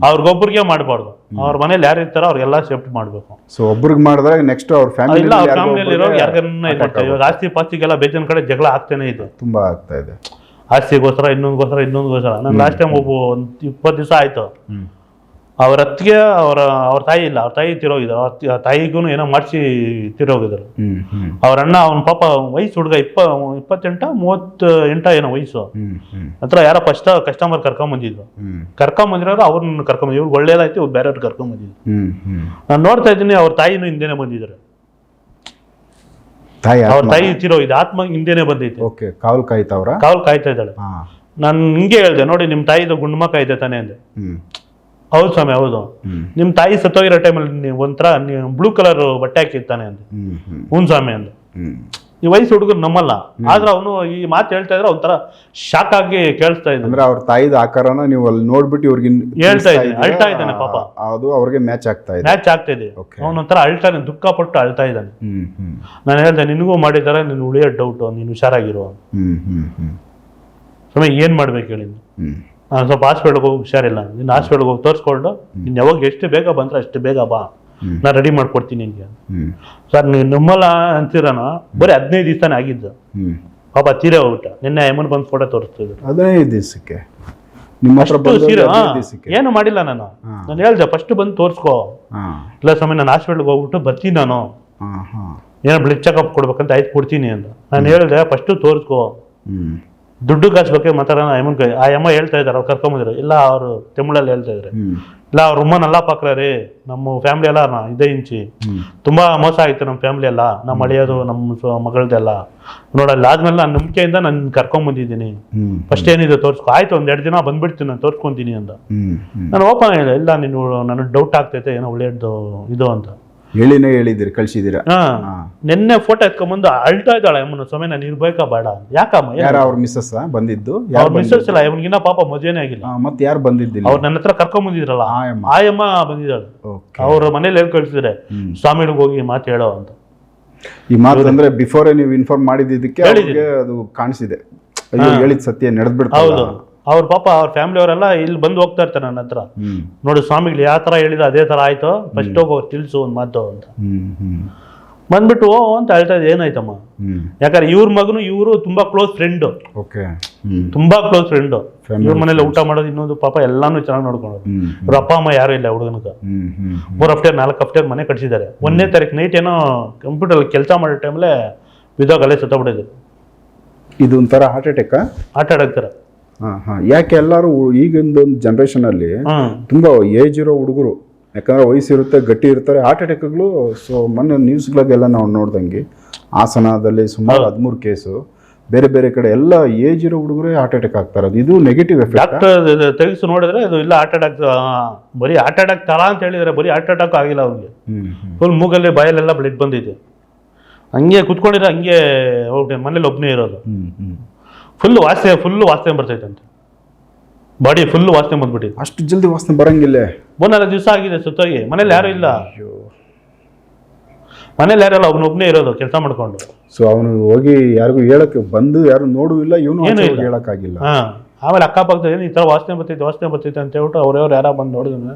S1: ಅವ್ರಿಗೊಬ್ರಿಗೆ ಮಾಡಬಾರ್ದು. ಅವ್ರ ಮನೇಲಿ ಯಾರು ಇರ್ತಾರೋ ಅವ್ರಿಗೆಲ್ಲ ಶಿಫ್ಟ್ ಮಾಡಬೇಕು.
S2: ಸೊ ಒಬ್ರಿಗೆ ಮಾಡಿದಾಗ ನೆಕ್ಸ್ಟ್ ಅವ್ರ ಫ್ಯಾಮಿಲಿ
S1: ಇಲ್ಲ ಅವ್ರ ಫ್ಯಾಮಿಲಿಯಲ್ಲಿ ಇರೋ ಯಾರಿಗನ್ನ ಇದು ಮಾಡ್ತಾರೆ ಇವಾಗ ಆಸ್ತಿ ಪಾಸ್ತಿಗೆಲ್ಲ ಬೇಜನ್ ಕಡೆ ಜಗಳ ಆಗ್ತಾನೆ ಇದು.
S2: ತುಂಬಾ ಆಗ್ತಾ ಇದೆ.
S1: ಆಸ್ತಿಗೋಸ್ಕರ ಇನ್ನೊಂದ್ಗೋಸ್ಕರ ಇನ್ನೊಂದ್ಗೋಸ್ಕರ. ನಾನು ಲಾಸ್ಟ್ ಟೈಮ್ ಒಬ್ಬ ಒಂದ್ ಇಪ್ಪತ್ತು ದಿವಸ ಆಯ್ತು. ಅವ್ರ ಅತ್ತಿಗೆ ಅವರ ಅವ್ರ ತಾಯಿ ಇಲ್ಲ ಅವ್ರ ತಾಯಿ ತಿರೋಗಿದ್ರು. ಅವ್ರ ತಾಯಿಗೂ ಏನೋ ಮಾಡಿಸಿ ತಿರೋಗಿದ್ರು. ಅವ್ರ ಅಣ್ಣ ಅವ್ನ ಪಾಪ ವಯಸ್ಸು ಹುಡುಗ ಇಪ್ಪ ಇಪ್ಪತ್ತೆಂಟ ಮೂವತ್ತು ಎಂಟ ಏನೋ ವಯಸ್ಸು. ಹತ್ರ ಯಾರೋ ಫಸ್ಟ್ ಕಸ್ಟಮರ್ ಕರ್ಕೊಂಬಂದಿದ್ರು
S2: ಕರ್ಕೊಂಡ್
S1: ಕರ್ಕೊಂಬಂದಿರೋರು ಅವ್ರನ್ನ ಕರ್ಕೊಂಬಂದ್ ಇವ್ರು ಒಳ್ಳೇದಾಯ್ತು ಇವ್ರು ಬೇರೆಯವ್ರು ಕರ್ಕೊಂಬಂದಿದ್ರು ನಾನು ನೋಡ್ತಾ ಇದ್ದೀನಿ ಅವ್ರ ತಾಯಿನೂ ಹಿಂದೆನೆ ಬಂದಿದ್ರು
S2: ತಾಯಿ
S1: ಅವ್ರ ತಾಯಿ ತಿರೋ ಇದು ಆತ್ಮ ಹಿಂದೆನೆ ಬಂದೈತೆ.
S2: ಕಾವಲ್ ಕಾಯ್ತಾ ಅವ್ರ?
S1: ಕಾವಲ್ ಕಾಯ್ತಾ ಇದ್ದಾಳೆ. ನಾನು ಹಿಂಗೆ ಹೇಳ್ದೆ ನೋಡಿ ನಿಮ್ಮ ತಾಯಿದು ಗುಂಡ್ಮಕ್ಕ ಇದೆ ತಾನೆ ಅಂದೆ. ಹೌದು ಸ್ವಾಮಿ ಹೌದು. ನಿಮ್ಮ ತಾಯಿ ಸತ್ತೋಗಿರೋ ಟೈಮಲ್ಲಿ ನೀವು ಒಂಥರ ನೀವು ಬ್ಲೂ ಕಲರ್ ಬಟ್ಟೆ ಹಾಕಿರ್ತಾನೆ
S2: ಹ್ಮ್
S1: ಹ್ಞೂ ಸ್ವಾಮಿ ಅಂದ್ರೆ
S2: ಹ್ಮ್.
S1: ಈ ವಯಸ್ಸು ಹುಡುಗರು ನಮ್ಮಲ್ಲ. ಆದ್ರೆ ಅವನು ಈ ಮಾತು ಹೇಳ್ತಾ ಇದ್ರೆ ಒಂಥರ ಶಾಕ್ ಆಗಿ ಕೇಳಿಸ್ತಾ ಇದ್ದಾನೆ
S2: ಅಂದ್ರೆ ಅವ್ರ ತಾಯಿದ ಆಕಾರನ ನೀವು ಅಲ್ಲಿ ನೋಡ್ಬಿಟ್ಟು ಇವ್ರಿಗೆ
S1: ಹೇಳ್ತಾ ಇದ್ದೀನಿ, ಅಳ್ತಾ ಇದ್ದಾನೆ ಪಾಪ.
S2: ಅದು ಅವ್ರಿಗೆ ಮ್ಯಾಚ್ ಆಗ್ತಾ ಇದೆ.
S1: ಮ್ಯಾಚ್ ಆಗ್ತಾ ಇದೆ.
S2: ಅವನು
S1: ಅವನೊಂಥರ ಅಳ್ತಾನೆ ದುಃಖ ಪಟ್ಟು ಅಳ್ತಾ ಇದ್ದಾನೆ. ನಾನು ಹೇಳ್ದೆ ನಿನಗೂ ಮಾಡಿದ್ದಾರೆ ನೀನು ಉಳಿಯೋ ಡೌಟು ನೀನು ಹುಷಾರಾಗಿರೋ
S2: ಹ್ಮ್ ಹ್ಮ್ ಹ್ಮ್.
S1: ಸ್ವಾಮಿ ಏನು ಮಾಡ್ಬೇಕು ಹೇಳಿ? ನಾನು ಸ್ವಲ್ಪ ಹಾಸ್ಪಿಟ್ಲ್ಗೆ ಹೋಗಿ ಹುಷಾರಿಲ್ಲ. ನೀನು ಹಾಸ್ಪಿಟ್ಲ್ಗೆ ಹೋಗಿ ತೋರಿಸ್ಕೊಂಡು ನೀನು ಯಾವಾಗ ಎಷ್ಟು ಬೇಗ ಬಂದ್ರೆ ಅಷ್ಟು ಬೇಗ ಬಾ. ನಾನು ರೆಡಿ ಮಾಡ್ಕೊಡ್ತೀನಿ ನಿನಗೆ ಸರ್ ನೀವು ನಿಮ್ಮಲ್ಲ ಅಂತೀರನ? ಬರೀ ಹದಿನೈದು ದಿವಸನೇ ಆಗಿದ್ದು. ಪಾಪ ತೀರೆ ಹೋಗ್ಬಿಟ್ಟ. ನಿನ್ನೆ ಯಮನ್ ಬಂದು ಫೋಟೋ ತೋರಿಸ್ತಿದ್ರು.
S2: ಹದಿನೈದು ದಿವಸಕ್ಕೆ. ನಿಮ್ಮ ಹತ್ರ
S1: ಏನು ಮಾಡಿಲ್ಲ ನಾನು. ನಾನು ಹೇಳ್ದೆ ಫಸ್ಟ್ ಬಂದು ತೋರಿಸ್ಕೋ. ಇಲ್ಲ ಸಮಯ ನಾನು ಹಾಸ್ಪಿಟ್ಲ್ಗೆ ಹೋಗ್ಬಿಟ್ಟು ಬರ್ತೀನಿ ನಾನು. ಏನೋ ಬ್ಲಡ್ ಚೆಕಪ್ ಕೊಡ್ಬೇಕಂತ ಆಯ್ತು ಕೊಡ್ತೀನಿ ಅಂತ. ನಾನು ಹೇಳಿದೆ ಫಸ್ಟು ತೋರಿಸ್ಕೋ. ದುಡ್ಡು ಕಾಸು ಬಗ್ಗೆ ಮಾತಾಡೋಣ ಅಮ್ಮನ ಕೈ ಆ ಅಮ್ಮ ಹೇಳ್ತಾ ಇದ್ದಾರೆ ಅವ್ರು ಕರ್ಕೊಂಬಂದಿರು ಇಲ್ಲ ಅವರು ತಮಿಳಲ್ಲಿ ಹೇಳ್ತಾ ಇದ್ದಾರೆ. ಇಲ್ಲ ಅವ್ರ ಉಮ್ಮನ್ ನಲ್ಲ ಪಾಕ್ರಿ ನಮ್ಮ ಫ್ಯಾಮಿಲಿ ಎಲ್ಲ ಇದೇ ಇಂಚಿ. ತುಂಬಾ ಮೋಸ ಆಯ್ತು ನಮ್ಮ ಫ್ಯಾಮಿಲಿ ಎಲ್ಲ. ನಮ್ಮ ಅಳಿಯೋದು ನಮ್ಮ ಮಗಳದೆಲ್ಲ. ನೋಡಲ್ಲ ಆದ್ಮೇಲೆ ನಾನು ನಂಬಿಕೆಯಿಂದ ನಾನು ಕರ್ಕೊಂಡ್ ಬಂದಿದ್ದೀನಿ. ಫಸ್ಟ್ ಏನಿದೆ ತೋರಿಸ್ಕೊ. ಆಯ್ತು ಒಂದ್ ಎರಡು ದಿನ ಬಂದ್ಬಿಡ್ತೀನಿ ನಾನು ತೋರಿಸ್ಕೊಂತೀನಿ ಅಂತ. ನಾನು ಓಪನ್ ಹೇಳಿದೆ ಇಲ್ಲ ನೀನು ನನಗೆ ಡೌಟ್ ಆಗ್ತೈತೆ ಏನೋ ಒಳ್ಳೆಯದು ಇದು ಅಂತ.
S2: ಹೇಳಿನೇ ಹೇಳಿದಿರಿ ಕಳ್ಸಿದಿರ.
S1: ಹಾ. ನಿನ್ನೆ ಫೋಟೋ ಎತ್ಕೊಂಡ್ಬಂದು ಅಳ್ತಾ ಇದ್ದಾಳೆ ಅಮ್ಮನ ಸ್ವಾಮಿ ನಾನು ಇರ್ಬೇಕ ಬೇಡ ಯಾಕಮ್ಮ
S2: ಯಾರ ಅವ್ರ ಮಿಸ್ಸಸ್ ಬಂದಿದ್ದು?
S1: ಅವ್ರ ಮಿಸ್ಸಸ್ ಇಲ್ಲ ಇವನಿಗಿನ್ನ ಪಾಪ ಮದುವೆನೇ ಆಗಿಲ್ಲ.
S2: ಮತ್ತೆ ಯಾರು ಬಂದಿದ್ದಿಲ್ಲ?
S1: ಅವ್ರು ನನ್ನ ಹತ್ರ ಕರ್ಕೊಂಡ್ ಬಂದಿದ್ರಲ್ಲ.
S2: ಆಯಮ್ಮ.
S1: ಬಂದಿದ್ದಾಳೆ. ಅವ್ರ ಮನೇಲಿ ಹೇಳಿ ಕಳ್ಸಿದ್ರೆ. ಸ್ವಾಮಿಗಳಿಗೆ ಹೋಗಿ ಮಾತು ಹೇಳೋ ಅಂತ.
S2: ಈ ಮಾತು ಅಂದ್ರೆ ಬಿಫೋರ್ ನೀವು ಇನ್ಫಾರ್ಮ್ ಮಾಡಿದ್ದಕ್ಕೆ. ಅದು ಕಾಣಿಸಿದೆ. ಅಯ್ಯೋ ಹೇಳಿದ ಸತ್ಯ ನಡೆದ್ಬಿಡ್ತಾ
S1: ಹೌದು. ಅವ್ರ ಪಾಪ ಅವ್ರ ಫ್ಯಾಮಿಲಿ ಅವರೆಲ್ಲ ಇಲ್ಲಿ ಬಂದು ಹೋಗ್ತಾ ಇರ್ತಾರೆ ನನ್ನ ಹತ್ರ. ನೋಡಿ ಸ್ವಾಮಿಗಳು ಯಾವ ಥರ ಹೇಳಿದ ಅದೇ ಥರ ಆಯ್ತು. ಫಸ್ಟ್ ಹೋಗಿ ತಿಳಿಸು ಒಂದು ಮಾತು ಅಂತ. ಬಂದ್ಬಿಟ್ಟು ಓ ಅಂತ ಹೇಳ್ತಾ ಇದ್ದೆ ಏನಾಯ್ತಮ್ಮ? ಯಾಕಂದ್ರೆ ಇವ್ರ ಮಗನು ಇವರು ತುಂಬಾ ಕ್ಲೋಸ್ ಫ್ರೆಂಡ್
S2: ಓಕೆ.
S1: ತುಂಬಾ ಕ್ಲೋಸ್ ಫ್ರೆಂಡ್ ಇವ್ರ ಮನೇಲಿ ಊಟ ಮಾಡೋದು ಇನ್ನೊಂದು ಪಾಪ ಎಲ್ಲಾನು ಚೆನ್ನಾಗಿ ನೋಡ್ಕೊಳ್ಳೋದು
S2: ಹ್ಮ್
S1: ಇವ್ರ ಅಪ್ಪ ಅಮ್ಮ ಯಾರು ಇಲ್ಲ
S2: ಹುಡುಗನಕ.
S1: ಮೂರ್ ಹಫ್ಟೇರ್ ನಾಲ್ಕು ಹಫ್ಟೇರ್ ಮನೆ ಕಟ್ಸಿದ್ದಾರೆ. ಒಂದನೇ ತಾರೀಕು ನೈಟ್ ಏನೋ ಕಂಪ್ಯೂಟರ್ ಕೆಲಸ ಮಾಡೋ ಟೈಮಲ್ಲೇ ಬಿದ್ದೋಗ ಅಲ್ಲೇ ಸತ್ತಬಿಟ್ಟಿದ್ರು
S2: ಇದು ಒಂಥರ ಹಾರ್ಟ್ ಅಟ್ಯಾಕ್
S1: ಆಟ ಅಟ್ಯಾಕ್
S2: ಹಾ ಯಾಕೆ ಎಲ್ಲರೂ ಈಗಿಂದೊಂದು ಜನರೇಷನ್ ಅಲ್ಲಿ ತುಂಬಾ ಏಜ್ ಇರೋ ಹುಡುಗರು ಯಾಕಂದ್ರೆ ವಯಸ್ಸಿರುತ್ತೆ ಗಟ್ಟಿ ಇರ್ತಾರೆ ಹಾರ್ಟ್ ಅಟ್ಯಾಕ್ಗಳು ಸೊ ಮೊನ್ನೆ ನ್ಯೂಸ್ಗಳಿಗೆಲ್ಲ ನಾವು ನೋಡ್ದಂಗೆ ಹಾಸನದಲ್ಲಿ ಸುಮಾರು ಹದಿಮೂರು ಕೇಸು ಬೇರೆ ಬೇರೆ ಕಡೆ ಎಲ್ಲ ಏಜ್ ಇರೋ ಹುಡುಗರೇ ಹಾರ್ಟ್ ಅಟ್ಯಾಕ್ ಆಗ್ತಾರೆ. ಅದು ಇದು ನೆಗೆಟಿವ್ ಎಫೆಕ್ಟ್
S1: ತೆಗಿಸಿ ನೋಡಿದ್ರೆ ಇದು ಇಲ್ಲ ಹಾರ್ಟ್ ಅಟ್ಯಾಕ್ ಬರೀ ಹಾರ್ಟ್ ಅಟ್ಯಾಕ್ ತರ ಅಂತ ಹೇಳಿದ್ರೆ ಬರೀ ಹಾರ್ಟ್ ಅಟ್ಯಾಕ್ ಆಗಿಲ್ಲ ಅವ್ರಿಗೆ. ಫುಲ್ ಮೂಗಲ್ಲಿ ಬಾಯಲ್ಲೆಲ್ಲ ಬ್ಲಡ್ ಬಂದಿದೆ. ಹಂಗೆ ಕುತ್ಕೊಂಡಿರೋ ಹಂಗೆ ಹೋಗ್ಬಿಟ್ಟೆ ಮನೇಲಿ ಒಬ್ಬನೇ ಇರೋದು. ಫುಲ್ ವಾಸನೆ ಫುಲ್ ವಾಸನೆ ಬರ್ತೈತಂತೆ ಬಾಡಿ ಫುಲ್ ವಾಸನೆ ಬಂದ್ಬಿಟ್ಟಿದೆ.
S2: ಅಷ್ಟು ಜಲ್ದಿ ವಾಸನೆ ಬರಂಗಿಲ್ಲ.
S1: ಮೂರ್ನಾಲ್ಕು ದಿವಸ ಆಗಿದೆ ಸುತ್ತೋಗಿ. ಮನೇಲಿ ಯಾರು ಇಲ್ಲ.
S2: ಅಯ್ಯೋ.
S1: ಮನೇಲಿ ಯಾರಲ್ಲ ಅವನೊಬ್ನೇ ಇರೋದು ಕೆಲಸ ಮಾಡ್ಕೊಂಡು.
S2: ಸೊ ಅವನು ಹೋಗಿ ಯಾರಿಗೂ ಹೇಳಕ್ಕೆ ಬಂದು ಯಾರು ನೋಡು ಇಲ್ಲ ಇವನು
S1: ಏನೂ ಇಲ್ಲ.
S2: ಹೇಳಕ್ಕಾಗಿಲ್ಲ.
S1: ಹಾ. ಆಮೇಲೆ ಅಕ್ಕಪಕ್ಕದ ಏನು ಈ ಥರ ವಾಸನೆ ಬರ್ತೈತೆ ವಾಸನೆ ಬರ್ತೈತೆ ಅಂತ ಹೇಳ್ಬಿಟ್ಟು ಅವ್ರವ್ರು ಯಾರು ಬಂದು ನೋಡಿದ್ರು.